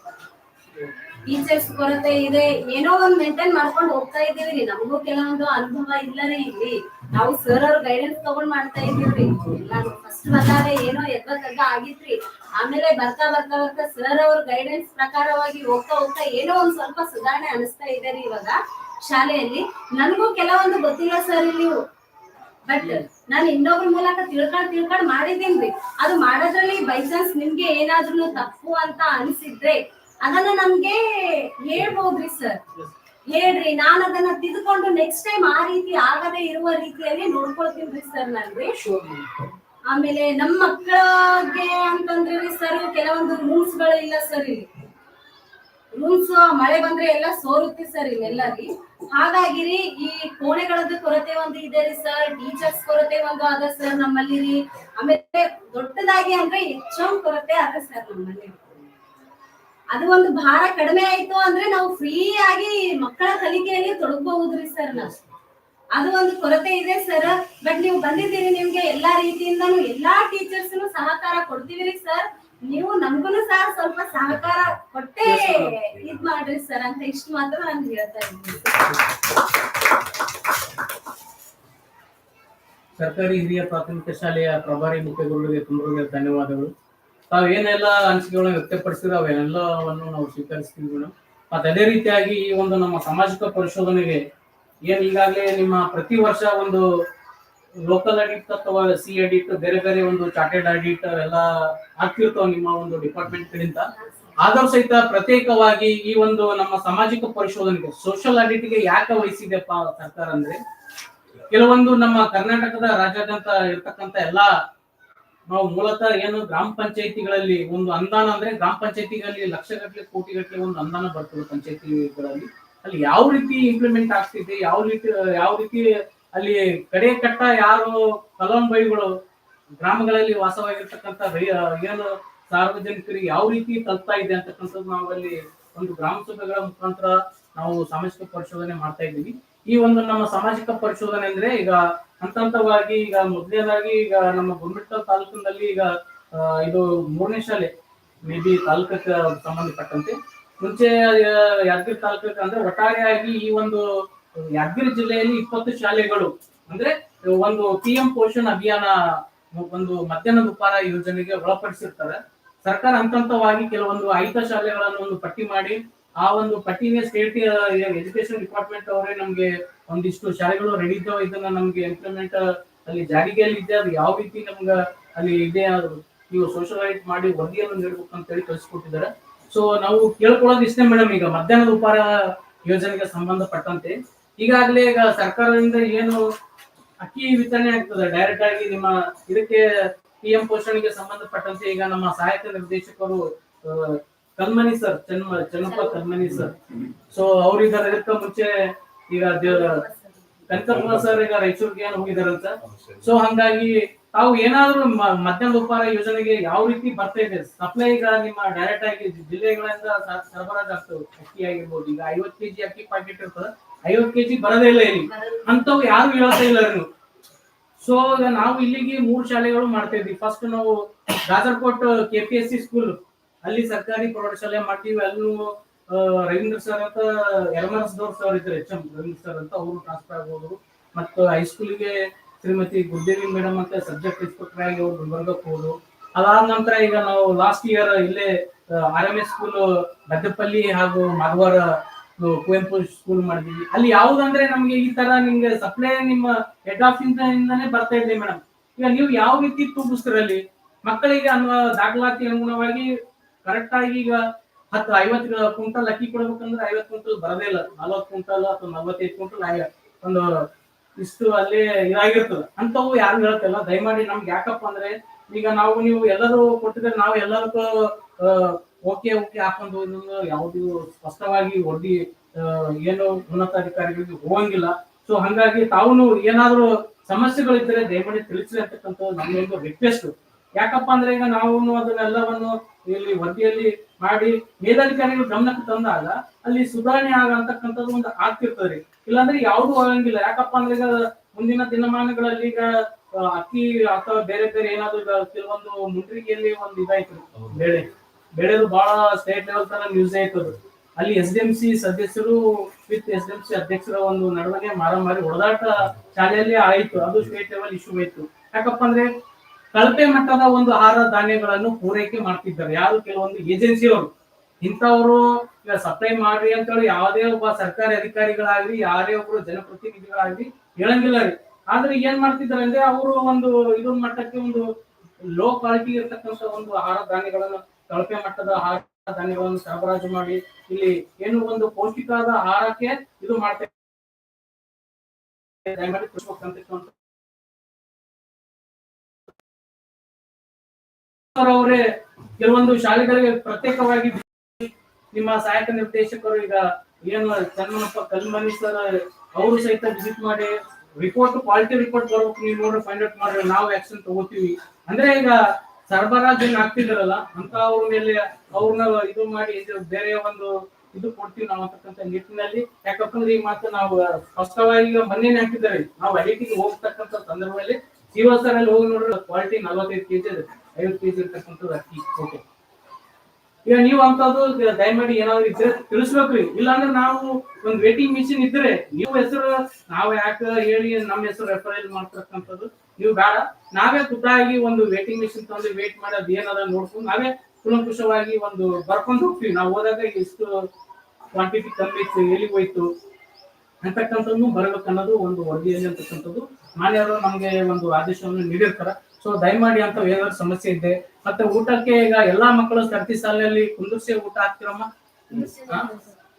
ಟೀಚರ್ಸ್ ಕೊರತೆ ಇದೆ. ಏನೋ ಒಂದ್ ಮೇಂಟೈನ್ ಮಾಡ್ಕೊಂಡು ಹೋಗ್ತಾ ಇದೀವಿ ರೀ. ನಮಗೂ ಕೆಲವೊಂದು ಅನುಭವ ಇಲ್ಲನೇ ಇಲ್ಲಿ. ನಾವು ಸರ್ ಅವ್ರ ಗೈಡೆನ್ಸ್ ತಗೊಂಡ್ ಮಾಡ್ತಾ ಇದೀವ್ರಿ ನಾನು ಫಸ್ಟ್ ಬಂದಾಗ ಏನೋ ಎದ್ದ ಆಗಿತ್ರಿ ಆಮೇಲೆ ಬರ್ತಾ ಬರ್ತಾ ಬರ್ತಾ ಸರ್ ಅವ್ರ ಗೈಡೆನ್ಸ್ ಪ್ರಕಾರವಾಗಿ ಹೋಗ್ತಾ ಹೋಗ್ತಾ ಏನೋ ಒಂದ್ ಸ್ವಲ್ಪ ಸುಧಾರಣೆ ಅನಿಸ್ತಾ ಇದೆ ರೀ ಇವಾಗ ಶಾಲೆಯಲ್ಲಿ. ನನಗೂ ಕೆಲವೊಂದು ಗೊತ್ತಿಲ್ಲ ಸರ್ ಇಲ್ಲಿ. ಬಟ್ ನಾನು ಇನ್ನೊಬ್ರ ಮೂಲಕ ತಿಳ್ಕೊಂಡ್ ತಿಳ್ಕೊಂಡ್ ಮಾಡಿದೀನ್ರಿ ಅದು ಮಾಡೋದ್ರಲ್ಲಿ ಬೈ ಚಾನ್ಸ್ ನಿಮ್ಗೆ ಏನಾದ್ರೂ ತಪ್ಪು ಅಂತ ಅನ್ಸಿದ್ರೆ ಅದನ್ನ ನಮ್ಗೆ ಹೇಳ್ಬೋದ್ರಿ ಸರ್ ಹೇಳ್ರಿ, ನಾನು ಅದನ್ನ ತಿದ್ಕೊಂಡು ನೆಕ್ಸ್ಟ್ ಟೈಮ್ ಆ ರೀತಿ ಆಗದೆ ಇರುವ ರೀತಿಯಲ್ಲಿ ನೋಡ್ಕೊಳ್ತೀನಿ ಸರ್ ನನ್ಗೆ ಆಮೇಲೆ ನಮ್ಮ ಮಕ್ಕಳಿಗೆ ಅಂತಂದ್ರೆ ಸರ್ ಕೆಲವೊಂದು ರೂಲ್ಸ್ಗಳು ಇಲ್ಲ ಸರ್ ಇಲ್ಲಿ. ರೂಲ್ಸ್ ಮಳೆ ಬಂದ್ರೆ ಎಲ್ಲ ಸೋರುತ್ತೆ ಸರ್ ಇಲ್ಲೆಲ್ಲ ರೀ ಹಾಗಾಗಿ ರೀ ಈ ಕೋಣೆಗಳದ್ದು ಕೊರತೆ ಒಂದು ಇದೆ ರೀ ಸರ್ ಟೀಚರ್ಸ್ ಕೊರತೆ ಒಂದು ಅದ ಸರ್ ನಮ್ಮಲ್ಲಿ ರೀ. ಆಮೇಲೆ ದೊಡ್ಡದಾಗಿ ಅಂದ್ರೆ ಹೆಚ್ಚು ಕೊರತೆ ಅದ ಸರ್ ನಮ್ಮಲ್ಲಿ. ಅದು ಒಂದು ಭಾರ ಕಡಿಮೆ ಆಯ್ತು ಅಂದ್ರೆ ನಾವು ಫ್ರೀ ಆಗಿ ಮಕ್ಕಳ ಕಲಿಕೆಯಲ್ಲಿ ತೊಡಗಬಹುದ್ರಿ ಸರ್ ನಾವು. ಅದು ಒಂದು ಕೊರತೆ ಇದೆ ಸರ್ ಬಟ್ ನೀವು ಬಂದಿದ್ದೀರಿ ನಿಮ್ಗೆ ಎಲ್ಲಾ ರೀತಿಯಿಂದನೂ ಎಲ್ಲಾ ಟೀಚರ್ಸ್ ಸಹಕಾರ ಕೊಡ್ತೀವಿ ಸರ್ ನೀವು ನಮ್ಗೂ ಸಹ ಸ್ವಲ್ಪ ಸಹಕಾರ ಕೊಟ್ಟೆ ಇದ್ ಮಾಡ್ರಿ ಸರ್ ಅಂತ ಇಷ್ಟು ಮಾತ್ರ ನಾನು ಹೇಳ್ತಾ ಇದ್ದೀನಿ. ಸರ್ಕಾರಿ ಹಿರಿಯ ಪ್ರಾಥಮಿಕ ಶಾಲೆಯ ಪ್ರಭಾರಿ ಮುಖ್ಯ ಗುರುಗಳಿಗೆ ತುಂಬ ಧನ್ಯವಾದಗಳು. ತಾವು ಏನೆಲ್ಲ ಅನಿಸಿಕೆಗಳನ್ನು ವ್ಯಕ್ತಪಡಿಸಿದ್ರೆ ಅವೆಲ್ಲವನ್ನು ನಾವು ಸ್ವೀಕರಿಸ್ತೀವಿ ಮೇಡಮ್. ಮತ್ತೆ ಅದೇ ರೀತಿಯಾಗಿ ಈ ಒಂದು ನಮ್ಮ ಸಾಮಾಜಿಕ ಪರಿಶೋಧನೆಗೆ ಏನ್ ಈಗಾಗಲೇ ನಿಮ್ಮ ಪ್ರತಿ ವರ್ಷ ಒಂದು ಲೋಕಲ್ ಆಡಿಟ್ ಅಥವಾ ಸಿ ಆಡಿಟ್ ಬೇರೆ ಬೇರೆ ಒಂದು ಚಾರ್ಟೆಡ್ ಆಡಿಟರ್ ಎಲ್ಲ ಆಗ್ತಿರ್ತಾವ ನಿಮ್ಮ ಒಂದು ಡಿಪಾರ್ಟ್ಮೆಂಟ್ ಗಳಿಂದ. ಆದರೂ ಸಹಿತ ಪ್ರತ್ಯೇಕವಾಗಿ ಈ ಒಂದು ನಮ್ಮ ಸಾಮಾಜಿಕ ಪರಿಶೋಧನೆಗೆ ಸೋಷಿಯಲ್ಗೆ ಯಾಕೆ ವಹಿಸಿದೆಪ್ಪ ಸರ್ಕಾರ ಅಂದ್ರೆ, ಕೆಲವೊಂದು ನಮ್ಮ ಕರ್ನಾಟಕದ ರಾಜ್ಯಾದ್ಯಂತ ಇರ್ತಕ್ಕಂತ ಎಲ್ಲಾ ನಾವು ಮೂಲತಃ ಏನು ಗ್ರಾಮ ಪಂಚಾಯತಿಗಳಲ್ಲಿ ಒಂದು ಅನುದಾನ ಅಂದ್ರೆ ಗ್ರಾಮ ಪಂಚಾಯತಿಗಳಲ್ಲಿ ಲಕ್ಷಗಟ್ಟಲೆ, ಕೋಟಿಗಟ್ಟಲೆ ಒಂದು ಅನುದಾನ ಬರ್ತದೆ ಪಂಚಾಯತಿಗಳಲ್ಲಿ. ಅಲ್ಲಿ ಯಾವ ರೀತಿ ಇಂಪ್ಲಿಮೆಂಟ್ ಆಗ್ತಿದೆ, ಯಾವ ರೀತಿ ಯಾವ ರೀತಿ ಅಲ್ಲಿ ಕಡೆ ಕಟ್ಟ ಯಾರು ಫಲಾನುಭವಿಗಳು ಗ್ರಾಮಗಳಲ್ಲಿ ವಾಸವಾಗಿರ್ತಕ್ಕಂಥ ಏನು ಸಾರ್ವಜನಿಕರಿಗೆ ಯಾವ ರೀತಿ ತಲುಪ್ತಾ ಇದೆ ಅಂತಕ್ಕಂಥದ್ದು ನಾವು ಅಲ್ಲಿ ಒಂದು ಗ್ರಾಮ ಸಭೆಗಳ ಮುಖಾಂತರ ನಾವು ಸಾಮಾಜಿಕ ಪರಿಶೋಧನೆ ಮಾಡ್ತಾ ಇದ್ದೀವಿ. ಈ ಒಂದು ನಮ್ಮ ಸಾಮಾಜಿಕ ಪರಿಶೋಧನೆ ಅಂದ್ರೆ ಈಗ ಹಂತ ಹಂತವಾಗಿ ಈಗ ಮೊದಲನೇದಾಗಿ ಈಗ ನಮ್ಮ ಗುರುಮಿಟ್ಟಲ್ ತಾಲೂಕಿನಲ್ಲಿ ಈಗ ಇದು ಮೂರನೇ ಶಾಲೆ, ಮೇ ಬಿ ತಾಲೂಕಕ್ಕೆ ಸಂಬಂಧಪಟ್ಟಂತೆ. ಮುಂಚೆ ಯಾದಗಿರಿ ತಾಲೂಕಕ್ಕೆ ಅಂದ್ರೆ ಒಟ್ಟಾರೆಯಾಗಿ ಈ ಒಂದು ಯಾದಗಿರಿ ಜಿಲ್ಲೆಯಲ್ಲಿ ಇಪ್ಪತ್ತು ಶಾಲೆಗಳು. ಅಂದ್ರೆ, ಒಂದು ಪಿ ಎಂ ಪೋಷಣ್ ಅಭಿಯಾನ ಒಂದು ಮಧ್ಯಾಹ್ನ ಉಪಹಾರ ಯೋಜನೆಗೆ ಒಳಪಡಿಸಿರ್ತಾರೆ. ಸರ್ಕಾರ ಹಂತ ಹಂತವಾಗಿ ಕೆಲವೊಂದು ಐತ ಶಾಲೆಗಳನ್ನು ಒಂದು ಪಟ್ಟಿ ಮಾಡಿ, ಆ ಒಂದು ಪಟ್ಟಿನೇ ಸ್ಟೇಟ್ ಎಜುಕೇಶನ್ ಡಿಪಾರ್ಟ್ಮೆಂಟ್ ಅವರೇ ನಮ್ಗೆ ಒಂದಿಷ್ಟು ಶಾಲೆಗಳು ರೆಡಿ ಇದ್ದಾವೆ. ಇದನ್ನ ನಮ್ಗೆ ಇಂಪ್ಲಿಮೆಂಟ್ ಅಲ್ಲಿ ಜಾರಿಗೆಯಲ್ಲಿ ಇದೆ. ಅದು ಯಾವ ರೀತಿ ನಮ್ಗೆ ಅಲ್ಲಿ ಇದೆ ನೀವು ಸೋಷಲೈಟ್ ಮಾಡಿ ವರದಿಯನ್ನು ನೀಡಬೇಕು ಅಂತ ಹೇಳಿ ಕಳಿಸ್ಕೊಟ್ಟಿದ್ದಾರೆ. ಸೊ ನಾವು ಕೇಳ್ಕೊಳ್ಳೋದು ಇಷ್ಟೇ ಮೇಡಮ್ ಈಗ ಮಧ್ಯಾಹ್ನದ ಉಪಹಾರ ಯೋಜನೆಗೆ ಸಂಬಂಧಪಟ್ಟಂತೆ. ಈಗಾಗಲೇ ಈಗ ಸರ್ಕಾರದಿಂದ ಏನು ಅಕ್ಕಿ ವಿತರಣೆ ಆಗ್ತದೆ. ಡೈರೆಕ್ಟ್ ಆಗಿ ನಿಮ್ಮ ಇದಕ್ಕೆ ಪಿ ಎಂ ಪೋಷಣೆಗೆ ಸಂಬಂಧಪಟ್ಟಂತೆ ಈಗ ನಮ್ಮ ಸಹಾಯಕ ನಿರ್ದೇಶಕರು ಕಲ್ಮನಿ ಸರ್ ಚನ್ಮ ಚನ್ನಪ್ಪ ಕಲ್ಮನಿ ಸರ್ ಸೊ ಅವ್ರಿದ್ದಾರೆ ಇದಕ್ಕ ಮುಂಚೆ ಈಗ ಕನಕಪುರ ಸರ್ ಈಗ ರಾಯಚೂರಿಗೆ ಏನು ಹೋಗಿದಾರಂತ. ಸೊ ಹಂಗಾಗಿ ತಾವು ಏನಾದ್ರು ಮಧ್ಯಾಹ್ನ ಉಪಹಾರ ಯೋಜನೆಗೆ ಯಾವ ರೀತಿ ಬರ್ತಾ ಇದೆ? ಸಪ್ಲೈ ಈಗ ನಿಮ್ಮ ಡೈರೆಕ್ಟ್ ಆಗಿ ಜಿಲ್ಲೆಗಳಿಂದ ಸರಬರಾಜ್ ಆಗ್ತವೆ ಅಕ್ಕಿ ಆಗಿರ್ಬೋದು. ಈಗ ಐವತ್ತು ಕೆಜಿ ಅಕ್ಕಿ ಪಾಕೆಟ್ ಇರ್ತದೆ. ಐವತ್ತು ಕೆಜಿ ಬರೋದೇ ಇಲ್ಲ ಇಲ್ಲಿ ಅಂತವು ಯಾರು ಹೇಳ್ತಾ ಇಲ್ಲ ನೀವು ಸೊ ಈಗ ನಾವು ಇಲ್ಲಿಗೆ ಮೂರು ಶಾಲೆಗಳು ಮಾಡ್ತಾ ಇದ್ವಿ ಫಸ್ಟ್ ನಾವು Rajarkot K P S school ಅಲ್ಲಿ ಸರ್ಕಾರಿ ಪ್ರೌಢಶಾಲೆ ಮಾಡ್ತೀವಿ. ಅಲ್ಲೂ ರವೀಂದ್ರ ಸರ್ ಅಂತ, ಯರಮರಸ್ದವ್ರ ಸರ್ ಇದ್ದಾರೆ. ಎಚ್ ಎಂ ರವೀಂದ್ರ ಸರ್ ಅಂತ ಅವರು ಟ್ರಾನ್ಸ್ಫರ್ ಆಗ್ಬೋದು ಮತ್ತು ಹೈಸ್ಕೂಲಿಗೆ ಶ್ರೀಮತಿ ಗುರುದೇವಿ ಮೇಡಮ್ ಅಂತ ಸಬ್ಜೆಕ್ಟ್ ಇನ್ಸ್ಪೆಕ್ಟರ್ ಆಗಿ ಅವ್ರು ಗುಲ್ಬರ್ಗಕ್ಕೆ ಅದಾದ ನಂತರ ಈಗ ನಾವು ಲಾಸ್ಟ್ ಇಯರ್ ಇಲ್ಲೇ R M S school Maddapalli ಹಾಗೂ ಮಾಧವಾರ ಕುವೆಂಪು ಸ್ಕೂಲ್ ಮಾಡಿದ್ವಿ. ಅಲ್ಲಿ ಯಾವ್ದಂದ್ರೆ ನಮ್ಗೆ ಈ ತರ ನಿಮ್ಗೆ ಸಪ್ಲೈ ನಿಮ್ಮ ಹೆಡ್ ಇಂದಾನೆ ಬರ್ತಾ ಇದೆ ಮೇಡಮ್ ಈಗ ನೀವು ಯಾವ ರೀತಿ ಅಲ್ಲಿ? ಮಕ್ಕಳಿಗೆ ಅನ್ನುವ ದಾಖಲಾತಿ ಅನುಗುಣವಾಗಿ ಕರೆಕ್ಟ್ ಆಗಿ ಈಗ ಹತ್ತು ಐವತ್ತು ಕ್ವಿಂಟಲ್ ಅಕ್ಕಿ ಕೊಡ್ಬೇಕಂದ್ರೆ ಐವತ್ ಕ್ವಿಂಟಲ್ ಬರದೇ ಇಲ್ಲ. ನಲ್ವತ್ ಕ್ವಿಂಟಲ್ ಅಥವಾ ನಲ್ವತ್ತೈದು ಕ್ವಿಂಟಲ್ ಆಗ ಒಂದು ಇಷ್ಟು ಅಲ್ಲಿ ಇದಾಗಿರ್ತದೆ. ಅಂತವು ಯಾರು ಹೇಳ್ತಿಲ್ಲ ದಯಮಾಡಿ ನಮ್ಗೆ ಯಾಕಪ್ಪ ಅಂದ್ರೆ ಈಗ ನಾವು ನೀವು ಎಲ್ಲರೂ ಕೊಟ್ಟಿದ್ರೆ ನಾವು ಎಲ್ಲದಕ್ಕೂ ಓಕೆ ಓಕೆ ಹಾಕೊಂಡು ಯಾವುದು ಸ್ಪಷ್ಟವಾಗಿ ಒಡ್ಡಿ ಏನು ಉನ್ನತಾಧಿಕಾರಿಗಳಿಗೆ ಹೋಗಂಗಿಲ್ಲ. ಸೊ ಹಂಗಾಗಿ ತಾವು ಏನಾದ್ರು ಸಮಸ್ಯೆಗಳಿದ್ರೆ ದಯಮಾಡಿ ತಿಳಿಸ್ರಿ ಅಂತಕ್ಕಂಥ ನಮ್ಮೊಂದು ರಿಕ್ವೆಸ್ಟ್ ಯಾಕಪ್ಪ ಅಂದ್ರೆ ಈಗ ನಾವು ಅದನ್ನೆಲ್ಲವನ್ನು ಇಲ್ಲಿ ವರದಿಯಲ್ಲಿ ಮಾಡಿ ಮೇಲಧಿಕಾರಿಗಳು ಗಮನಕ್ಕೆ ತಂದಾಗ ಅಲ್ಲಿ ಸುಧಾರಣೆ ಆಗಂತಕ್ಕಂಥದ್ದು ಒಂದು ಆಗ್ತಿರ್ತದೆ ಇಲ್ಲಾಂದ್ರೆ ಯಾವುದು ಆಗಂಗಿಲ್ಲ. ಯಾಕಪ್ಪ ಅಂದ್ರೆ ಈಗ ಮುಂದಿನ ದಿನಮಾನಗಳಲ್ಲಿ ಈಗ ಅಕ್ಕಿ ಅಥವಾ ಬೇರೆ ಬೇರೆ ಏನಾದ್ರು ಕೆಲವೊಂದು ಮುಂಡ್ರಿಗೆಯಲ್ಲಿ ಒಂದು ಇದಾಯ್ತು. ಬೆಳೆ. ಬೆಳೆದು ಬಹಳ ಸ್ಟೇಟ್ ಲೆವೆಲ್ ತನಕ ನ್ಯೂಸ್ ಆಯ್ತದ ಅಲ್ಲಿ ಎಸ್ ಡಿ ಎಂ ಸಿ ಸದಸ್ಯರು with S D M C ಅಧ್ಯಕ್ಷರ ಒಂದು ನಡುವೆ ಮಾರಾಮಾರಿ ಹೊಡೆದಾಟ ಶಾಲೆಯಲ್ಲಿ ಆಯ್ತು. ಅದು ಸ್ಟೇಟ್ ಲೆವೆಲ್ ಇಶ್ಯೂ ಆಯ್ತು. ಯಾಕಪ್ಪ ಅಂದ್ರೆ ಕಳಪೆ ಮಟ್ಟದ ಒಂದು ಆಹಾರ ಧಾನ್ಯಗಳನ್ನು ಪೂರೈಕೆ ಮಾಡ್ತಿದ್ದಾರೆ. ಯಾರು? ಕೆಲವೊಂದು ಏಜೆನ್ಸಿಯವರು ಇಂಥವ್ರು ಸಪ್ಲೈ ಮಾಡ್ರಿ ಅಂತೇಳಿ ಯಾವುದೇ ಒಬ್ಬ ಸರ್ಕಾರಿ ಅಧಿಕಾರಿಗಳಾಗ್ಲಿ, ಯಾರೇ ಒಬ್ರು ಜನಪ್ರತಿನಿಧಿಗಳಾಗ್ಲಿ ಹೇಳಂಗಿಲ್ಲ ರೀ. ಆದ್ರೆ ಏನ್ ಮಾಡ್ತಿದ್ದಾರೆ ಅಂದ್ರೆ ಅವರು ಒಂದು ಇದೊಂದು ಮಟ್ಟಕ್ಕೆ ಒಂದು ಲೋ ಕ್ವಾಲಿಟಿ ಇರ್ತಕ್ಕಂಥ ಒಂದು ಆಹಾರ ಧಾನ್ಯಗಳನ್ನು ಕಳಪೆ ಮಟ್ಟದ ಆಹಾರ ಧಾನ್ಯಗಳನ್ನು ಸರಬರಾಜು ಮಾಡಿ ಇಲ್ಲಿ ಏನು ಒಂದು ಪೌಷ್ಟಿಕಾದ ಆಹಾರಕ್ಕೆ ಇದು ಮಾಡ್ತೇವೆ. ಅವರೇ, ಕೆಲವೊಂದು ಶಾಲೆಗಳಿಗೆ ಪ್ರತ್ಯೇಕವಾಗಿ ನಿಮ್ಮ ಸಹಾಯಕ ನಿರ್ದೇಶಕರು ಈಗ ಏನು ಚನ್ನಪ್ಪ ಕಲ್ಮನಿ ಸರ್ ಅವರು ಸಹಿತ ವಿಸಿಟ್ ಮಾಡಿ ರಿಪೋರ್ಟ್ ಕ್ವಾಲಿಟಿ ರಿಪೋರ್ಟ್ ಬರ್ಬೇಕು, ನೀವು ನೋಡಿ ಫೈಂಡ್ ಔಟ್ ಮಾಡ್ರಿ, ನಾವು ಆಕ್ಷನ್ ತಗೋತೀವಿ. ಅಂದ್ರೆ ಈಗ ಸರಬರಾಜು ಆಗ್ತಿದಾರಲ್ಲ ಅಂತ ಅವ್ರ ಮೇಲೆ ಅವ್ರನ್ನ ಇದು ಮಾಡಿ ಬೇರೆ ಒಂದು ಇದು ಕೊಡ್ತೀವಿ ನಾವು ಅಂತಕ್ಕಂಥ ನಿಟ್ಟಿನಲ್ಲಿ. ಯಾಕಂದ್ರೆ ಈ ಮಾತು ನಾವು ಸ್ಪಷ್ಟವಾಗಿ ಈಗ ಮೊನ್ನೆನೆ ಹಾಕಿದ್ದಾರೆ ನಾವು ಐಟಿಗೆ ಹೋಗ್ತಕ್ಕಂಥ ಸಂದರ್ಭದಲ್ಲಿ ಅಲ್ಲಿ ಹೋಗಿ ನೋಡ್ರಿ ಕ್ವಾಲಿಟಿ ನಲವತ್ತೈದು ಕೆಜಿ ಇದೆ, ಐವತ್ತು ಕೆಜಿ ಇರ್ತಕ್ಕಂಥದ್ದು ಅಕ್ಕಿ. ಓಕೆ ಈಗ ನೀವು ಅಂತದ್ದು ದಯಮಾಡಿ ಏನಾದ್ರು ಇದ್ರೆ ತಿಳಿಸ್ಬೇಕ್ರಿ. ಇಲ್ಲಾಂದ್ರೆ ನಾವು ಒಂದ್ ವೇಟಿಂಗ್ ಮಿಷಿನ್ ಇದ್ರೆ ನೀವು ಹೆಸರು, ನಾವು ಯಾಕೆ ಹೇಳಿ ನಮ್ಮ ಹೆಸರು ರೆಫರಲ್ ಮಾಡ್ತಕ್ಕಂಥದ್ದು. ನೀವು ಬೇಡ. ನಾವೇ ಖುದ್ದಾಗಿ ಒಂದು ವೇಟಿಂಗ್ ಮಿಷಿನ್ ತಂದು ವೇಟ್ ಮಾಡೋದು ಏನದ ನೋಡ್ಕೊಂಡು ನಾವೇ ಕುಲಂಕುಷವಾಗಿ ಒಂದು ಬರ್ಕೊಂಡು ಹೋಗ್ತೀವಿ. ನಾವು ಹೋದಾಗ ಎಷ್ಟು ಕ್ವಾಂಟಿಟಿ ಕಮ್ಮಿ ಇತ್ತು ಎಲ್ಲಿಗೆ ಹೋಯ್ತು ಅಂತಕ್ಕಂಥದ್ದು ಬರಬೇಕನ್ನೋದು ಒಂದು ವರದಿಯಲ್ಲಿ ಅಂತಕ್ಕಂಥದ್ದು. ಮಾನ್ಯರು ನಮಗೆ ಒಂದು ಆದೇಶವನ್ನು ನೀಡಿರ್ತಾರೆ. ಸೊ ದಯಮಾಡಿ ಅಂತ ಏನಾದ್ರು ಸಮಸ್ಯೆ ಇದೆ. ಮತ್ತೆ ಊಟಕ್ಕೆ ಈಗ ಎಲ್ಲಾ ಮಕ್ಕಳು ಸರ್ತಿ ಸಾಲಿನಲ್ಲಿ ಕುಂದರ್ಸಿ ಊಟ ಹಾಕ್ತಿರಮ್ಮ?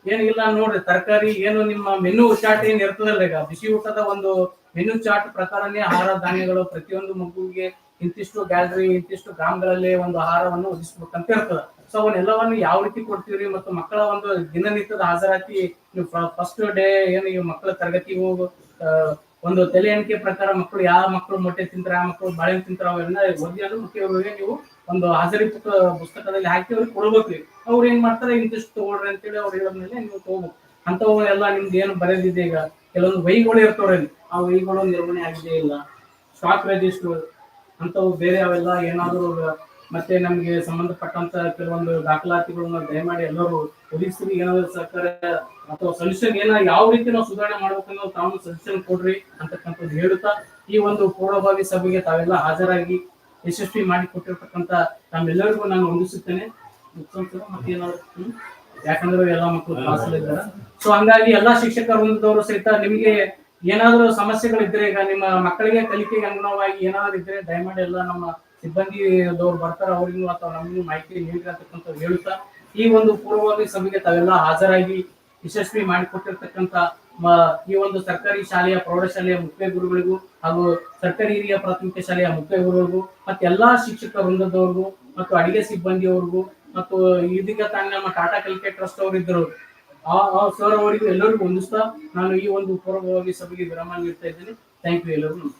ಏನಿಲ್ಲ ನೋಡ್ರಿ ತರಕಾರಿ ಏನು ನಿಮ್ಮ ಮೆನು ಚಾಟ್ ಏನ್ ಇರ್ತದಲ್ಲ ಈಗ. ಬಿಸಿ ಊಟದ ಒಂದು ಮೆನು ಚಾರ್ಟ್ ಪ್ರಕಾರನೇ ಆಹಾರ ಧಾನ್ಯಗಳು ಪ್ರತಿಯೊಂದು ಮಗುವಿಗೆ ಇಂತಿಷ್ಟು ಗ್ಯಾಲರಿ ಇಂತಿಷ್ಟು ಗ್ರಾಮಗಳಲ್ಲಿ ಒಂದು ಆಹಾರವನ್ನು ಒದಗಿಸ್ಬೇಕಂತ ಇರ್ತದೆ. ಸೊ ಅವನ್ನೆಲ್ಲವನ್ನು ಯಾವ ರೀತಿ ಕೊಡ್ತೀವ್ರಿ ಮತ್ತು ಮಕ್ಕಳ ಒಂದು ದಿನನಿತ್ಯದ ಹಾಜರಾತಿ, ನೀವು ಫಸ್ಟ್ ಡೇ ಏನು ಈ ಮಕ್ಕಳ ತರಗತಿ ಹೋಗು ಒಂದು ತಲೆ ಎಣಿಕೆ ಪ್ರಕಾರ ಮಕ್ಕಳು ಯಾವ ಮಕ್ಕಳು ಮೊಟ್ಟೆ ತಿಂತಾರೆ, ಆ ಮಕ್ಕಳು ಬಾಳೆಹಣ್ಣು ತಿಂತಾರೆ, ಅವೆಲ್ಲ ಓದಿಯೋದು ಮುಖ್ಯವಾಗಿ ನೀವು ಒಂದು ಹಾಜರಿ ಪುಸ್ತಕದಲ್ಲಿ ಹಾಕಿ ಅವ್ರಿಗೆ ಕೊಡ್ಬೇಕು. ಅವ್ರು ಏನ್ ಮಾಡ್ತಾರೆ, ಇಂತಿಷ್ಟು ತಗೊಳ್ರಿ ಅಂತೇಳಿ ಅವ್ರು ಹೇಳಿದ್ಮೇಲೆ ನೀವು ತಗೋಬೇಕು. ಅಂತವು ಎಲ್ಲ ನಿಮ್ದು ಏನು ಬರೆದಿದೆ ಈಗ? ಕೆಲವೊಂದು ವೈಗಳು ಇರ್ತವ್ರೆ ಆ ವೈಗಳು ನಿರ್ವಹಣೆ ಆಗಿದೆ ಇಲ್ಲ. ಸ್ಟಾಕ್ ರಿಜಿಸ್ಟರ್ ಅಂತವು ಬೇರೆ ಅವೆಲ್ಲ ಏನಾದರೂ ಮತ್ತೆ ನಮಗೆ ಸಂಬಂಧಪಟ್ಟಂತ ಕೆಲವೊಂದು ದಾಖಲಾತಿಗಳನ್ನ ದಯಮಾಡಿ ಎಲ್ಲರೂ ಪೊಲೀಸರಿಗೆ ಏನಾದ್ರು ಸರ್ಕಾರ ಅಥವಾ ಸೊಲ್ಯೂಷನ್ ಏನ ಯಾವ ರೀತಿ ನಾವು ಸುಧಾರಣೆ ಮಾಡ್ಬೇಕನ್ನೋ ತಾವು ಸಜೆಷನ್ ಕೊಡ್ರಿ ಅಂತಕ್ಕಂಥದ್ದು ಹೇಳುತ್ತಾ, ಈ ಒಂದು ಪೂರ್ವಭಾವಿ ಸಭೆಗೆ ತಾವೆಲ್ಲ ಹಾಜರಾಗಿ ಯಶಸ್ವಿ ಮಾಡಿ ಕೊಟ್ಟಿರ್ತಕ್ಕಂಥ ತಮ್ಮೆಲ್ಲರಿಗೂ ನಾನು ವಂದಿಸುತ್ತೇನೆ. ಮತ್ತೆ ಏನಾದ್ರು? ಯಾಕಂದ್ರೆ ಎಲ್ಲ ಮಕ್ಕಳು ಕ್ಲಾಸಲ್ಲಿ ಇದ್ದಾರೆ. ಸೊ ಹಂಗಾಗಿ ಎಲ್ಲಾ ಶಿಕ್ಷಕ ವೃಂದದವರು ಸಹಿತ ನಿಮಗೆ ಏನಾದ್ರು ಸಮಸ್ಯೆಗಳಿದ್ರೆ ಈಗ ನಿಮ್ಮ ಮಕ್ಕಳಿಗೆ ಕಲಿಕೆಗೆ ಅನುಗುಣವಾಗಿ ಏನಾದ್ರು ಇದ್ರೆ ದಯಮಾಡಿ ಎಲ್ಲ ನಮ್ಮ ಸಿಬ್ಬಂದಿದವ್ರು ಬರ್ತಾರೆ ಅವ್ರಿಗೂ ಅಥವಾ ನಮಗೂ ಮಾಹಿತಿ ನೀಡಿ ಅಂತಕ್ಕಂಥ ಹೇಳುತ್ತಾ ಈ ಒಂದು ಪೂರ್ವಭಾವಿ ಸಭೆಗೆ ತಾವೆಲ್ಲ ಹಾಜರಾಗಿ ಯಶಸ್ವಿ ಮಾಡಿಕೊಟ್ಟಿರ್ತಕ್ಕಂಥ ಈ ಒಂದು ಸರ್ಕಾರಿ ಶಾಲೆಯ ಪ್ರೌಢಶಾಲೆಯ ಮುಖ್ಯ ಗುರುಗಳಿಗೂ ಹಾಗೂ ಸರ್ಕಾರಿ ಹಿರಿಯ ಪ್ರಾಥಮಿಕ ಶಾಲೆಯ ಮುಖ್ಯ ಗುರುಗಳಿಗೂ ಮತ್ತೆ ಎಲ್ಲಾ ಶಿಕ್ಷಕ ವೃಂದದವ್ರಿಗೂ ಮತ್ತು ಅಡಿಗೆ ಸಿಬ್ಬಂದಿಯವ್ರಿಗೂ ಮತ್ತು ಇದೀಗ ತಾನೆ ನಮ್ಮ ಟಾಟಾ ಕಲಿಕೆ ಟ್ರಸ್ಟ್ ಅವರು ಇದ್ದರು. ಆ ಆ ಸರ್ ಅವರಿಗೂ ಎಲ್ಲರಿಗೂ ಹೊಂದಿಸ್ತಾ ನಾನು ಈ ಒಂದು ಪೂರ್ವವಾಗಿ ಸಭೆಗೆ ವಿರಾಮ ನೀಡ್ತಾ ಇದ್ದೀನಿ. ಥ್ಯಾಂಕ್ ಯು ಎಲ್ಲರಿಗೂ.